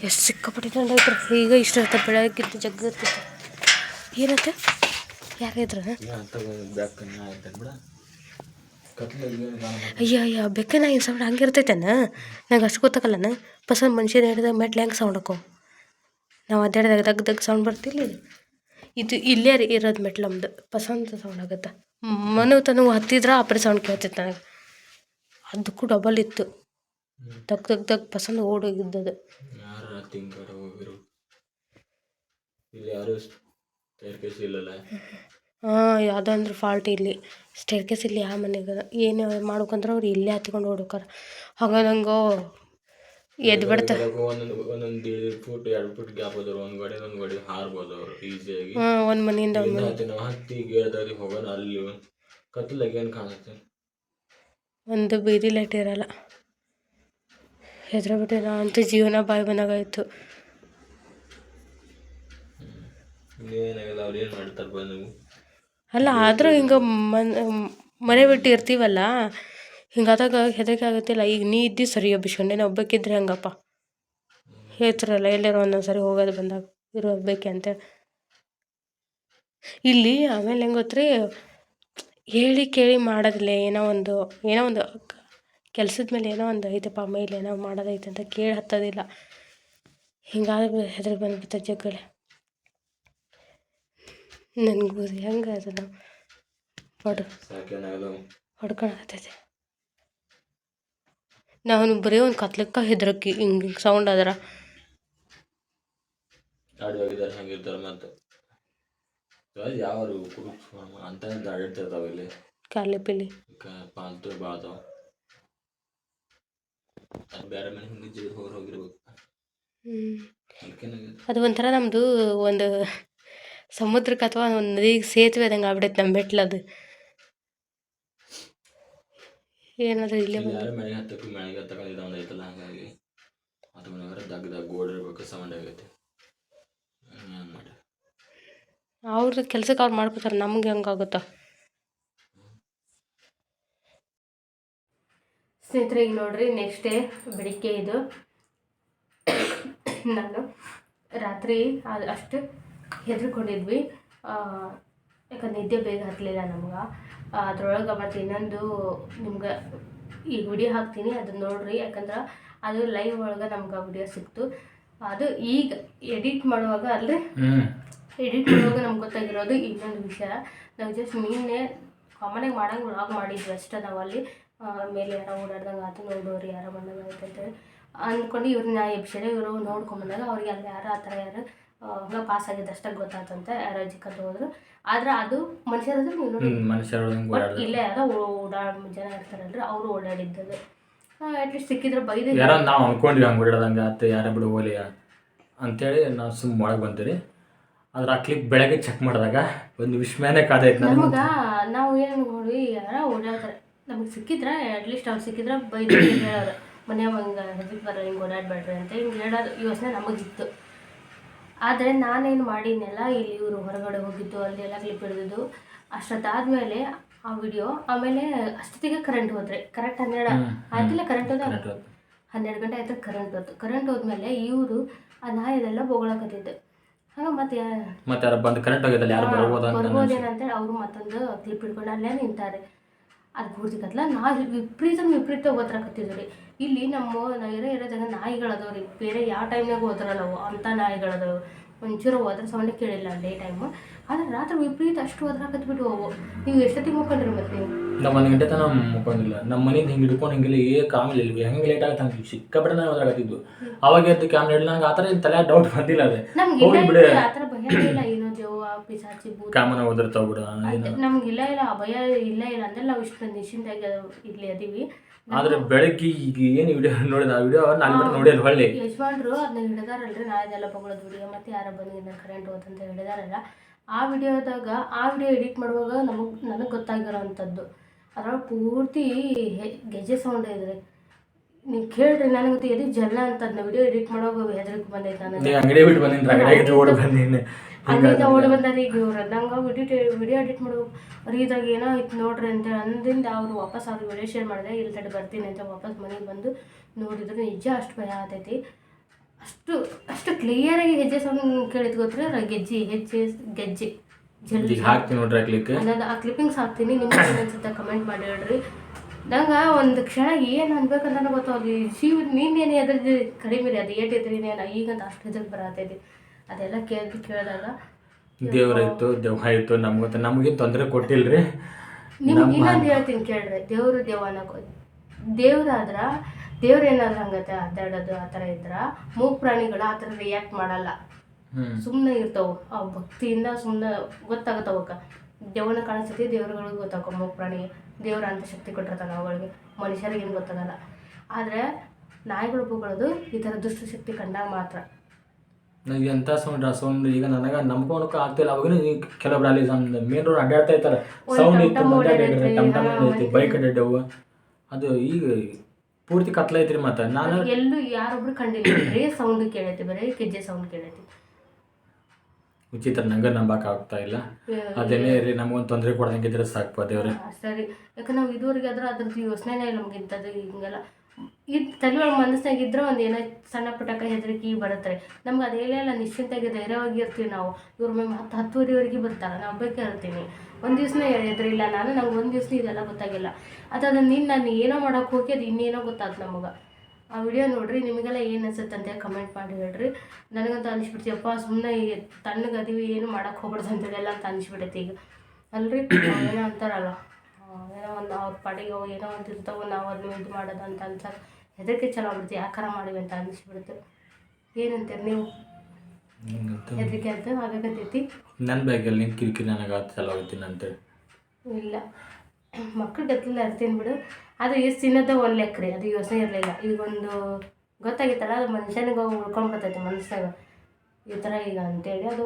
ಎಷ್ಟು ಸಿಕ್ಕಾಪಟ್ಟೆ ಥಂಡಿ ಐತ್ರಿ. ಈಗ ಇಷ್ಟು ಆಯ್ತು ಬೆಳಗ್ಗಿದ್ದು ಜಗ್ಗ ಏನತ್ತೆ ಯಾರಿದ್ರ ಅಯ್ಯ ಅಯ್ಯ ಬೆಕ್ಕನ ಹಿಂಗೆ ಸೌಂಡ್ ಹಂಗೆ ಇರ್ತೈತೇನ ನಂಗೆ ಅಷ್ಟು ಗೊತ್ತಾಗಲ್ಲನ ಪಸಂದ್ ಮನುಷ್ಯನ ಹಿಡಿದ ಮೆಟ್ಲು ಹೆಂಗೆ ಸೌಂಡ್ ಹಾಕೋ? ನಾವು ಅಡ್ಡಾಡಿದಾಗ ದಗ್ ದಗ್ ಸೌಂಡ್ ಬರ್ತಿಲ್ಲ ಇದು ಇದು ಇಲ್ಲೇ ರೀ ಇರೋದು ಮೆಟ್ಲು ನಮ್ದು. ಪಸಂದ ಸೌಂಡ್ ಆಗುತ್ತೆ. ಮನೆ ತನಗೆ ಹತ್ತಿದ್ರೆ ಆ ಪರಿ ಸೌಂಡ್ ಕೇಳ್ತೈತೆ ನನಗೆ. ಅದಕ್ಕೂ ಡಬಲ್ ಇತ್ತು. ದಗ್ ತಕ್ ತಕ್ ಪಸಂದ್ ಓಡೋಗಿದ್ದದು ಯಾರು ತಿಂಕಡೆ ಹೋಗಿರು ಇಲ್ಲಿ ಯಾರು ಸ್ಟೇರ್ಕೇಸ್ ಇಲ್ಲಲ್ಲ? ಹಾಂ ಯಾವುದೋ ಅಂದ್ರೆ ಫಾಲ್ಟ್ ಇಲ್ಲಿ. ಸ್ಟೇರ್ಕೇಸ್ ಇಲ್ಲಿ ಯಾವ ಮನೆಗೆ ಏನು ಮಾಡ್ಬೇಕಂದ್ರೆ ಅವ್ರು ಇಲ್ಲೇ ಹತ್ಕೊಂಡು ಓಡೋಕಾರ ಹಂಗಂದಂಗೋ ಎದ್ದು ಬಿಡ್ತ. ಒಂದೊಂದು ಒಂದೊಂದು ಫುಟ್ ಎರಡು ಫುಟ್ ಗ್ಯಾಪ್ ಅದಾರ ಒಂದು ಗಾಡಿ ಒಂದು ಗಾಡಿ ಹಾರ್ಬೋದು ಅವ್ರು ಈಸಿಯಾಗಿ. ಹಾಂ ಒಂದು ಮನೆಯಿಂದ ಒಂದು ಇಲ್ಲಿಂದ ಹತ್ತಿ ನಾವು ಹತ್ತಿ ಗೇರ್ದಾಗಿ ಹೋಗೋಣ ಅಲ್ಲಿ ಕತ್ತಲಾಗ ಏನು ಕಾಣುತ್ತೆ? ಒಂದು ಬೀದಿ ಲೈಟ್ ಇರಲ್ಲ. ಹೆದ್ರಬಿಟ್ಟೆ ನಾ ಅಂತೂ ಜೀವನ ಬಾಯಿ ಬಂದಾಗಾಯ್ತು ಅಲ್ಲ ಆದರೂ ಹಿಂಗೆ ಮನ್ ಮನೆ ಬಿಟ್ಟು ಇರ್ತೀವಲ್ಲ ಹಿಂಗಾದಾಗ ಹೆದರಿಕೆ ಆಗುತ್ತಿಲ್ಲ. ಈಗ ನೀ ಇದ್ದಿ ಸರಿ ಅಭಿಷೇಕ ನಾ ಒಬ್ಬಕ್ಕಿದ್ರೆ ಹಂಗಪ್ಪ? ಹೇಳ್ತಿರಲ್ಲ ಎಲ್ಲರೂ ಒಂದೊಂದು ಸರಿ ಹೋಗೋದು ಬಂದಾಗ ಇರೋಬೇಕೆ ಅಂತೇಳಿ ಇಲ್ಲಿ ಆಮೇಲೆ ಹೆಂಗೆ ಗೊತ್ತ್ರಿ? ಹೇಳಿ ಕೇಳಿ ಮಾಡೋದಿಲ್ಲ ಏನೋ ಒಂದು ಏನೋ ಒಂದು ಕೆಲ್ಸದ ಮೇಲೆ ಏನೋ ಒಂದು ಐತಪ್ಪ ಮೇಲೆ ಏನೋ ಮಾಡೋದೈತೆ ಅಂತ ಕೇಳಿ ಹತ್ತೋದಿಲ್ಲ. ಹಿಂಗಾದ್ರೆ ಹೆದರಿಕೆ ಬಂದ್ಬಿಡ್ತ ಜಗಳ ನನಗೂ ಹೆಂಗೆ ಅದನ್ನು ಹೊಡ್ ಹೊಡ್ಕೊಳಕತ್ತೈತೆ. ನಾನು ಬರೀ ಒಂದು ಕತ್ಲಕ್ಕ ಹೆದ್ರಕ್ಕಿ ಹಿಂಗೆ ಸೌಂಡ್ ಆದ್ರೆ ಆಡಿ ಪಿಲಿ ಪಾಲ್ತು ಮತ್ತೆ ಯಾವ ಕುರುಕ್ಷ ಅಂತ ಆಡಿರ್ತಿರ್ತಾವೆ ಇಲ್ಲಿ ಕಾಲಿ ಪಿಲಿ ಕ- ಪಾಲ್ತು ಭಾಳ ಅದಾವ ಅದು ಬೇರೆ ಮನೆ ಹಿಂಗೆ ಹೋಗಿರ್ಬೇಕು ಅದು ಒಂಥರ ನಮ್ಮದು ಒಂದು ಸಮುದ್ರಕ್ಕೆ ಅಥವಾ ಒಂದು ನದಿಗೆ ಸೇತುವೆ ಆದಂಗೆ ಆಗ್ಬಿಡೈತೆ ನಮ್ಮ ಬೆಟ್ಲದು ಏನಾದರೂ ಇಲ್ಲೇ ಬಂದು ಮನೆಗೆ ಹತ್ತಕ್ಕೂ ಮನೆಗೆ ಹತ್ತಕ್ಕೆ ಇದು ಒಂದು ಐತಲ್ಲ ಹಾಗಾಗಿ ಅದು ಮನೆಗಾರ ದಗ್ದಾಗ ಗೋಡ್ ಇರ್ಬೇಕು ಸೌಂಡ್ ಆಗೈತೆ. ಮಾಡಿ ಅವ್ರದ್ದು ಕೆಲ್ಸಕ್ಕೆ ಅವ್ರು ಮಾಡ್ಕೋತಾರೆ ನಮ್ಗೆ ಹೆಂಗಾಗುತ್ತೋ. ಸ್ನೇಹಿತರೆ ಈಗ ನೋಡ್ರಿ ನೆಕ್ಸ್ಟ್ ಡೇ ಬೆಳಿಗ್ಗೆ ಇದು ನಾನು ರಾತ್ರಿ ಅದು ಅಷ್ಟು ಹೆದರ್ಕೊಂಡಿದ್ವಿ. ಯಾಕಂದ್ರೆ ನಿದ್ದೆ ಬೇಗ ಹತ್ತಲಿಲ್ಲ ನಮ್ಗೆ. ಅದ್ರೊಳಗೆ ಮತ್ತು ಇನ್ನೊಂದು ನಿಮ್ಗೆ ಈ ವಿಡಿಯೋ ಹಾಕ್ತೀನಿ ಅದನ್ನ ನೋಡ್ರಿ. ಯಾಕಂದ್ರೆ ಅದು ಲೈವ್ ಒಳಗೆ ನಮ್ಗೆ ವಿಡಿಯೋ ಸಿಕ್ತು. ಅದು ಈಗ ಎಡಿಟ್ ಮಾಡುವಾಗ ಅಲ್ಲಿ ಎಡಿಟ್ ಮಾಡುವಾಗ ನಮ್ಗೆ ಗೊತ್ತಾಗಿರೋದು ಇನ್ನೊಂದು ವಿಷಯ. ನಾವು ಜಸ್ಟ್ ನಿನ್ನೆ ಕಾಮನಾಗಿ ಮಾಡೋಂಗೆ ವ್ಲಾಗ್ ಮಾಡಿದ್ವಿ ಅಷ್ಟೇ ನಾವು ಅಲ್ಲಿ ಮೇಲೆ ಯಾರೋ ಓಡಾಡ್ದಂಗೆ ಆತು ನೋಡೋರು ಯಾರೋ ಬಂದಂಗೆ ಆಯ್ತು ಅಂತೇಳಿ ಅಂದ್ಕೊಂಡು ಇವ್ರನ್ನ ಎಬ್ಸಿದೆ ಇವರು ನೋಡ್ಕೊಂಬಂದಾಗ ಅವ್ರಿಗೆ ಅಲ್ಲಿ ಯಾರು ಆ ಥರ ಯಾರು ಹಂಗೆ ಪಾಸ್ ಆಗಿದ್ದು ಅಷ್ಟೇ ಗೊತ್ತಾತಂತೆ ಯಾರೋ ಜಿಕ್ಕಂತ ಹೋದ್ರು. ಆದ್ರೆ ಅದು ಮನುಷ್ಯರಾದ್ರೆ ನೀವು ನೋಡಿ ಇಲ್ಲೇ ಯಾರೋ ಓಡಾಡ ಜನ ಇರ್ತಾರಲ್ರಿ ಅವರು ಓಡಾಡಿದ್ದದು. ಅಟ್ಲೀಸ್ಟ್ ಸಿಕ್ಕಿದ್ರೆ ಬೈದು ಯಾರೋ ನಾವು ಅನ್ಕೊಂಡ್ವಿ ಹಂಗೆ ಓಡಾಡ್ದಂಗೆ ಆತ ಯಾರ ಬಿಡು ಹೋಲಿ ಅಂತೇಳಿ ನಾವು ಸುಮ್ಮ ಒಳಗೆ ರೀ ಆದ್ರೆ ಆ ಕ್ಲಿಪ್ ಬೆಳಗ್ಗೆ ಚೆಕ್ ಮಾಡಿದಾಗ ಒಂದು ವಿಶ್ವನೇ ಕಾದೈತೆ ನಮಗ ನಾವು ಏನು ನೋಡಿ ಯಾರೋ ಓಡಾಡ್ತಾರೆ. ನಮಗೆ ಸಿಕ್ಕಿದ್ರೆ ಅಟ್ಲೀಸ್ಟ್ ಅವ್ರು ಸಿಕ್ಕಿದ್ರೆ ಬೈದು ಹೇಳೋರು ಮನೆ ಹಂಗೆ ಹೆದಕ್ಕೆ ಬರೋ ಹಿಂಗೆ ಓಡಾಡಬೇಡ್ರಿ ಅಂತ ಹಿಂಗೆ ಹೇಳೋದು. ಯೋಚನೆ ನಮಗಿತ್ತು. ಆದರೆ ನಾನೇನು ಮಾಡಿದ್ನೆಲ್ಲ ಇಲ್ಲಿ ಇವರು ಹೊರಗಡೆ ಹೋಗಿದ್ದು ಅಲ್ಲೆಲ್ಲ ಕ್ಲಿಪ್ ಹಿಡಿದಿದ್ದು ಅಷ್ಟೊತ್ತಾದ್ಮೇಲೆ ಆ ವಿಡಿಯೋ ಆಮೇಲೆ ಅಷ್ಟೊತ್ತಿಗೆ ಕರೆಂಟ್ ಹೋದ್ರೆ ಕರೆಕ್ಟ್ ಹನ್ನೆರಡು. ಆಯ್ತಿಲ್ಲ ಕರೆಂಟ್ ಹೋದ? ಹನ್ನೆರಡು ಗಂಟೆ ಆಯ್ತು ಕರೆಂಟ್ ಹೋಯ್ತು ಕರೆಂಟ್ ಹೋದ್ಮೇಲೆ ಇವರು ಆ ನಾಯಿದೆಲ್ಲ ಬೊಗಳಕತ್ತಿದ್ದು. ಹಾಗೆ ಮತ್ತೆ ಮತ್ತೆ ಬಂದು ಕರೆಂಟ್ ಹೋಗಿದ್ದಲ್ಲ ಯಾರು ಬರ್ಬೋದು ಅಂತ ಬರ್ಬೋದೇನಂತೇಳಿ ಅವರು ಮತ್ತೊಂದು ಕ್ಲಿಪ್ ಹಿಡ್ಕೊಂಡು ಅಲ್ಲೇ ನಿಂತಾರೆ. ಅದು ಪೂರ್ತಿ ಕತ್ಲ. ನಾ ವಿಪರೀತ ವಿಪರೀತ ಓದ್ರಾಕತ್ತಿದ್ವು ರೀ ಇಲ್ಲಿ ನಮ್ಮ ನಾವು ಇರೋ ಇರೋದಾಗ ನಾಯಿಗಳದಾವ ರೀ ಬೇರೆ ಯಾವ ಟೈಮ್ನಾಗ ಓದ್ರಲ್ಲ ಅವು ಅಂಥ ನಾಯಿಗಳದಾವು. ಒಂಚೂರು ಹೋದ್ರೆ ಸೌಂಡೇ ಕೇಳಿಲ್ಲ ಡೇ ಟೈಮು. ಆದ್ರೆ ರಾತ್ರಿ ವಿಪರೀತ ಅಷ್ಟು ಓದ್ರಾಕತ್ಬಿಟ್ಟು ಹೋಗು ನೀವು ಎಷ್ಟೊತ್ತಿಗೆ ಮುಕ್ಕೊಂಡ್ರಿ ಮತ್ತೆ ನಮ್ಮ ನಾವು? ಒಂದು ಗಂಟೆ ತನಕ ಮುಕ್ಕೊಂಡಿಲ್ಲ. ನಮ್ಮ ಮನೆಯಿಂದ ಹಿಂಗೆ ಹಿಡ್ಕೊಂಡು ಹಿಂಗಿಲ್ಲ ಏ ಕಾಮಿಲ್ಲ ಇಲ್ಲಿ ಹೆಂಗೆ ಲೇಟ್ ಆಗುತ್ತೆ ಹಂಗೆ ಸಿಕ್ಕಾಪಟ್ಟೆ ನಾನು ಹೋದ್ರಾಗತ್ತಿದ್ದು ಅವಾಗ ಎದ್ದು ಕ್ಯಾಮ್ರಾ ಹಿಡಿದು ನಂಗೆ ಆ ಥರ ತಲೆ ಡೌಟ್ ಬಂದಿಲ್ಲ ಅದೇ. ನಮ್ಗೆ ಬಿಡು. ಆ ಥರ ಭಯ ಇಲ್ಲ. ಏನೋ ಪಿಸಾಚಿ ಭೂತ ಕಾಮನ ಓದಿರ್ತಾವ ಬಿಡು ಏನು? ನಮ್ಗೆ ಇಲ್ಲ ಇಲ್ಲ ಆ ಭಯ ಇಲ್ಲ ಇಲ್ಲ ಅಂದ್ರೆ ನಾವು ಇಷ್ಟು ನಿಶ್ಚಿಂತಾಗಿ ಇಲ್ಲಿ ಅದೀವಿ. ಆದ್ರೆ ಬೆಳಗ್ಗೆ ಈಗ ಏನು ವಿಡಿಯೋ ನೋಡಿದ ಆ ವಿಡಿಯೋ ನಾನು ಬಿಟ್ಟು ನೋಡಿಲ್ಲ ಹೊಳ್ಳಿ ಯಜಮಾನ್ರು ಅದನ್ನ ಹಿಡಿದಾರಲ್ರಿ ನಾಳೆದೆಲ್ಲ ಬಗಳದ್ದು ವಿಡಿಯೋ ಮತ್ತೆ ಯಾರ ಬಂದಿದ್ದ ಕರೆಂಟ್ ಹೋತಂತ ಹಿಡಿದಾರಲ್ಲ ಆ ವಿಡಿಯೋದಾಗ ಆ ವಿಡಿಯೋ ಎಡಿಟ್ ಮಾಡುವಾಗ ನಮಗೆ ನನಗೆ ಗೊತ್ತಾಗಿರೋವಂಥದ್ದು ಅದ್ರೊಳಗೆ ಪೂರ್ತಿ ಹೆ- ಗೆಜ್ಜೆ ಸೌಂಡ್ ಇದ್ರಿ ನೀವು ಕೇಳ್ರಿ ನನಗೆ ಎದಿ ಜಲ್ಲ ಅಂತ ಅದನ್ನ ವಿಡಿಯೋ ಎಡಿಟ್ ಮಾಡುವಾಗ ಹೆದರಿಕೆ ಬಂದೈತೆ ನನಗೆ ನೀ ಅಂಗಡಿ ಬಿಟ್ಟು ಬಂದಿನಿ ಅಂಗಡಿ ಓಡಿ ಬಂದಿನಿ. ಅಲ್ಲಿಂದ ಓಡಿ ಬಂದಾರ ಈಗ ಇವ್ರು ನಂಗೆ ವಿಡಿಯೋ ವಿಡಿಯೋ ಎಡಿಟ್ ಮಾಡ್ಬೇಕು ಇದ್ರಾಗ ಏನೋ ಇತ್ತು ನೋಡ್ರಿ ಅಂತ ಅಂದಿಂದ ಅವರು ವಾಪಸ್ ಅವ್ರು ವಿಡಿಯೋ ಶೇರ್ ಮಾಡಿದೆ ಇಲ್ಲಿ ತಡೆ ಬರ್ತೀನಿ ಅಂತ ವಾಪಸ್ ಮನೆಗೆ ಬಂದು ನೋಡಿದ್ರೆ ನಿಜ ಅಷ್ಟು ಭಯ ಆತೈತಿ. ಅಷ್ಟು ಅಷ್ಟು ಕ್ಲಿಯರಾಗಿ ಹೆಜ್ಜೆ ಸೌಂಡ್ ಕೇಳಿದ್ ಗೊತ್ತರ? ಗೆಜ್ಜೆ ಹೆಜ್ಜೆ ಗೆಜ್ಜೆ. ಜಲ್ದಿ. ಹಾಕ್ತೀನಿ ನೋಡ್ರಿ ಹಾಕ್ಲಿಕ್ಕೆ ಆ ಕ್ಲಿಪ್ಪಿಂಗ್ಸ್ ಹಾಕ್ತೀನಿ ನಿಮ್ಗೆ ಅನ್ಸುತ್ತೆ ಕಮೆಂಟ್ ಮಾಡಿ ಹೇಳ್ರಿ. ನಂಗೆ ಒಂದು ಕ್ಷಣ ಏನು ಅನ್ಬೇಕಂತ ಗೊತ್ತಾಗಿ ಜೀವ ನೀನೇನು ಎದ್ರದ್ದು ಕಡಿಮೆ ರೀ ಅದು ಏಟ್ ಇದ್ರಿ ನಾನು ಈಗಂತ ಅಷ್ಟು ಹೆದರ್ ಬರತೈತಿ. ಅದೆಲ್ಲ ಕೇಳಿ ಕೇಳಿದಾಗ ದೇವ್ರಾಯ್ತು ದೆವ್ವ ಆಯ್ತು ನಮ್ಗೆ ನಮಗೇನು ತೊಂದರೆ ಕೊಟ್ಟಿಲ್ರಿ. ನಿಮ್ಗೆ ಇನ್ನೊಂದು ಹೇಳ್ತೀನಿ ಕೇಳ್ರಿ ದೇವ್ರು ದೇವನ ದೇವ್ರಾದ್ರ ದೇವ್ರ ಏನಾದ್ರು ಹಂಗತ್ತೆ ಅಡ್ಡಾಡೋದು ಆ ಥರ ಇದ್ರ ಮೂಗ್ ಪ್ರಾಣಿಗಳು ಆ ಥರ ರಿಯಾಕ್ಟ್ ಮಾಡಲ್ಲ. ಸುಮ್ಮನೆ ಇರ್ತಾವೆ ಆ ಭಕ್ತಿಯಿಂದ ಸುಮ್ಮನೆ ಗೊತ್ತಾಗತ್ತವಕ್ಕ ದೇವನ ಕಾಣಿಸ್ತೈತಿ ದೇವ್ರುಗಳಿಗೆ ಗೊತ್ತಾಗ ಮೂಗ್ ಪ್ರಾಣಿ ದೇವ್ರ ಅಂತ ಶಕ್ತಿ ಕೊಟ್ಟಿರ್ತಾನೆ ಅವುಗಳಿಗೆ. ಮನುಷ್ಯರಿಗೆ ಏನು ಗೊತ್ತಾಗಲ್ಲ. ಆದರೆ ನಾಯಿಗಳು ಬುಗಳದು ಈ ಥರ ದುಷ್ಟಶಕ್ತಿ ಕಂಡಾಗ ಮಾತ್ರ. ನನಗೆ ಎಂಥ ಸೌಂಡ್ ಆ ಸೌಂಡ್ ಈಗ ನನಗೆ ನಂಬ್ಕೊಳಕ್ಕೆ ಆಗ್ತಿಲ್ಲ ಅವಾಗ ಕೆಲವೊಬ್ರು ಅಲ್ಲಿ ಮೇನ್ ರೋಡ್ ಅಡ್ಡಾಡ್ತಾ ಇರ್ತಾರೆ. ಸೌಂಡ್ ಇತ್ತು ಮುಂದೆ ಅಡ್ಡಾಡಿದ್ರೆ ಟಮ್ ಟಮ್ ಹಾ, ಬೈಕ್ ಅಡ್ಡಾಡ್ಯವು ಅದು ಈಗ ಪೂರ್ತಿ ಕತ್ಲೈತ್ರಿ ಮತ್ತೆ. ನಾನು ಎಲ್ಲೂ ಯಾರೊಬ್ರು ಕಂಡಿಲ್ಲ. ಬರೀ ಸೌಂಡ್ ಕೇಳೈತಿ ಬರೀ ಕೆಜ್ಜೆ ಸೌಂಡ್ ಕೇಳೈತಿ. ಉಚಿತ ನಂಗ ನಂಬಕ್ ಆಗ್ತಾ ಇಲ್ಲ ಅದೇನೇ ರೀ ನಮಗೊಂದು ತೊಂದರೆ ಕೊಡದಂಗಿದ್ರೆ ಸಾಕು ದೇವ್ರೆ. ಸರಿ. ಯಾಕಂದ್ರೆ ನಾವು ಇದುವರೆಗೆ ಆದ್ರೆ ಅದ್ರದ್ದು ಯೋಚನೆನೇ ಇಲ್ಲ ನಮ್ಗೆ ಇಂಥದ್ದು ಹಿಂಗೆಲ್ಲ. ಇದು ಮನಸ್ಸಿನಾಗ ಇದ್ರೆ ಒಂದು ಏನೋ ಸಣ್ಣ ಪುಟ್ಟ ಕೈ ಹೆದರಿಕೆ ಬರುತ್ತೆ ನಮ್ಗೆ ಅದೇನೇ ಇಲ್ಲ ನಿಶ್ಚಿಂತಾಗಿ ಧೈರ್ಯವಾಗಿ ಇರ್ತೀವಿ ನಾವು. ಇವ್ರ ಮೇಲೆ ಹತ್ತು ಹತ್ತುವರೆವರೆಗೆ ಬರ್ತಾರೆ, ನಾವು ಬೇಕಾ ಇರ್ತೀನಿ ಒಂದು ದಿವ್ಸನೇ ಹೆದರಿಲ್ಲ ನಾನು, ನಂಗೆ ಒಂದು ದಿವ್ಸ ಇದೆಲ್ಲ ಗೊತ್ತಾಗಿಲ್ಲ. ಅದು ನಿನ್ನ ನೀನು ನಾನು ಏನೋ ಮಾಡೋಕೆ ಹೋಗಿ ಅದು ಇನ್ನೇನೋ ಗೊತ್ತಾಯ್ತು ನಮಗೆ. ಆ ವಿಡಿಯೋ ನೋಡ್ರಿ, ನಿಮಗೆಲ್ಲ ಏನು ಅನ್ಸುತ್ತೆ ಅಂತ ಕಮೆಂಟ್ ಮಾಡಿ ಹೇಳ್ರಿ. ನನಗಂತೂ ಅನಿಸ್ಬಿಡ್ತೀಯಪ್ಪ ಸುಮ್ಮನೆ ತಣ್ಣಗೆ ಅದೀವಿ ಏನು ಮಾಡೋಕೆ ಹೋಗ್ಬಾರ್ದು ಅಂತೇಳಿಲ್ಲ ಅಂತ ಅನಿಸ್ಬಿಡೈತಿ ಈಗ. ಅಲ್ರಿ? ಏನೋ ಅಂತಾರಲ್ಲ. ಏನೋ ಒಂದು ಅವ್ರ ಪಾಡಿಗೆ ಅವು ಏನೋ ಒಂದು ಇರ್ತಾವೆ ನಾವು ಅದನ್ನ ಇದು ಮಾಡೋದು ಅಂತ ಅಂತ ಹೆದರಿಕೆ ಚಲೋ ಆಗ್ಬಿಡುತ್ತೆ ಯಾಕಾರ ಮಾಡಿವಿ ಅಂತ ಅನ್ನಿಸ್ಬಿಡ್ತು ಏನಂತೀರಿ ನೀವು? ಹೆದರಿಕೆ ಅಂತ ಆಗಕತ್ತೈತಿ? ನನ್ನ ಬ್ಯಾಗಲ್ಲಿ ನಿಂತು ಕಿರಿಕಿರಿ ನನಗೆ ಚಲೋ ಆಗ್ತೀನಿ ಅಂತೇಳಿ ಇಲ್ಲ. ಮಕ್ಕಳು ಗತ್ತಲಿಲ್ಲ ಇರ್ತೀನಿ ಬಿಡು. ಅದು ಎಷ್ಟು ತಿನ್ನೋದ ಒಂದು ಲೆಕ್ಕ ರೀ ಅದು ಯೋಚನೆ ಇರಲಿಲ್ಲ. ಈಗ ಒಂದು ಗೊತ್ತಾಗಿತ್ತಲ್ಲ ಅದು ಮನುಷ್ಯನಿಗೆ ಉಳ್ಕೊಂಡ್ಬರ್ತೈತೆ ಮನಸ್ಸಾಗ. ಈ ಥರ ಈಗ ಅಂತೇಳಿ ಅದು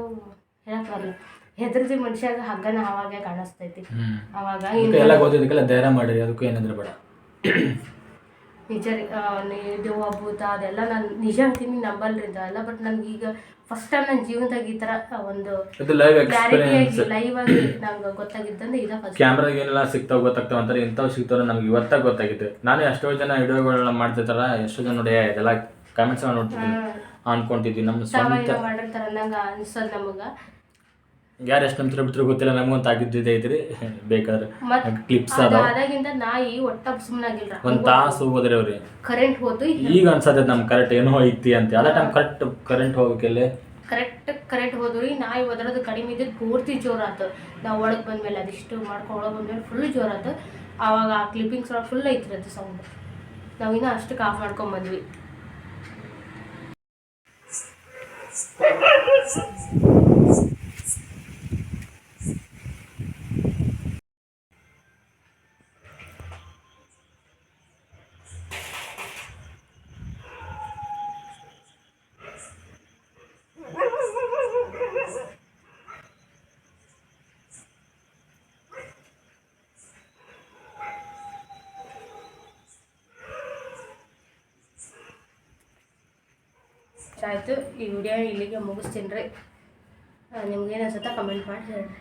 ಹೇಳಕ್ಕೆ ಬರಲ್ಲ ಹೆದರ್ದಿ ಮನುಷ್ಯಾಗ ಹಗ್ಗನ ಅವಾಗೆ ಕಾಣಿಸ್ತೈತಿ. ಅವಾಗ ಎಲ್ಲ ಗೊತ್ತಿದ್ದಕ್ಕೆಲ್ಲ ಧೈರ್ಯ ಮಾಡಿರಿ ಅದಕ್ಕೂ ಏನಂದ್ರೆ ಬೇಡ. ನಿಜ ದೇವ ಭೂತ ಅದೆಲ್ಲ ನಾನು ನಿಜ ಅಂತೀನಿ ನಂಬಲ್ರಿ ಅದೆಲ್ಲ ಬಟ್ ನನಗೆ ಈಗ ಫಸ್ಟ್ ಟೈಮ್ ನನ್ನ ಜೀವನದಾಗ ಈ ತರ ಒಂದು ಕ್ಲಾರಿಟಿಯಾಗಿ ಲೈವ್ ಆಗಿ ನಂಗೆ ಗೊತ್ತಾಗಿದ್ದಂದ್ರೆ ಇದ ಫಸ್ಟ್ ಕ್ಯಾಮ್ರಾಗ ಏನೆಲ್ಲ ಸಿಗ್ತಾವ ಗೊತ್ತಾಗ್ತಾವ ಅಂತಾರೆ ಇಂಥವು ಸಿಗ್ತಾವ ನಮ್ಗೆ ಇವತ್ತಾಗ ಗೊತ್ತಾಗಿತ್ತು. ನಾನು ಎಷ್ಟೋ ಜನ ವಿಡಿಯೋಗಳನ್ನ ಮಾಡ್ತಿರ್ತಾರ ಎಷ್ಟೋ ಜನ ನೋಡಿ "ಏ, ಇದೆಲ್ಲ ಕಾಮೆಂಟ್ಸ್ ನೋಡ್ತಿದ್ವಿ ಅನ್ಕೊಂತಿದ್ವಿ ನಮ್ಮ ಸ್ವಂತ ಮಾಡಿರ್ತಾರ ಅನ್ನಂಗ ಅನ್ಸೋದು ನಮಗೆ. ಯಾರು ಎಷ್ಟು ನಂತರ ಬಿಟ್ಟರು ಗೊತ್ತಿಲ್ಲ ನಮಗಂತ ಆಗಿದ್ದಿದೆ ಐತ್ರಿ. ಬೇಕಾದ್ರೆ ಕ್ಲಿಪ್ಸ್ ಅದು ಅದಾವ. ಆದಾಗಿಂದ ನಾಯಿ ಒಟ್ಟ ಸುಮ್ಮನಾಗಿಲ್ಲ ಒಂದ್ ತಾಸು ಹೋದ್ರಿ ಅವ್ರಿ. ಕರೆಂಟ್ ಹೋತು ಈಗ. ಅನ್ಸತ್ತೆ ನಮ್ಮ ಕರೆಕ್ಟ್ ಏನೋ ಐತಿ ಅಂತ. ಅದ ಟೈಮ್ ಕರೆಕ್ಟ್ ಕರೆಂಟ್ ಹೋಗ್ಬೇಕಲ್ಲಿ ಕರೆಕ್ಟ್ ಕರೆಂಟ್ ಹೋದ್ರಿ ನಾಯಿ ಒದರೋದು ಕಡಿಮೆ ಇದ್ದಿದ್ದು ಪೂರ್ತಿ ಜೋರಾತು ನಾವು ಒಳಗೆ ಬಂದ್ಮೇಲೆ ಅದಿಷ್ಟು ಮಾಡ್ಕೊಂಡು ಒಳಗೆ ಬಂದ್ಮೇಲೆ ಫುಲ್ ಜೋರಾತು ಆವಾಗ ಆ ಕ್ಲಿಪ್ಪಿಂಗ್ಸ್ ಒಳಗೆ ಫುಲ್ ಐತ್ರಿ ಅದು ಸೌಂಡ್ ನಾವಿನ್ನ ಅಷ್ಟಕ್ಕೆ ಆಫ್ ಮಾಡ್ಕೊಂಡ್ ಬಂದ್ವಿ. ಆಯಿತು ಈ ವಿಡಿಯೋ ಇಲ್ಲಿಗೆ ಮುಗಿಸ್ತೀನಿ ರೀ. ನಿಮ್ಗೇನು ಅನ್ಸುತ್ತೆ ಕಮೆಂಟ್ ಮಾಡಿ ಹೇಳ್ರಿ.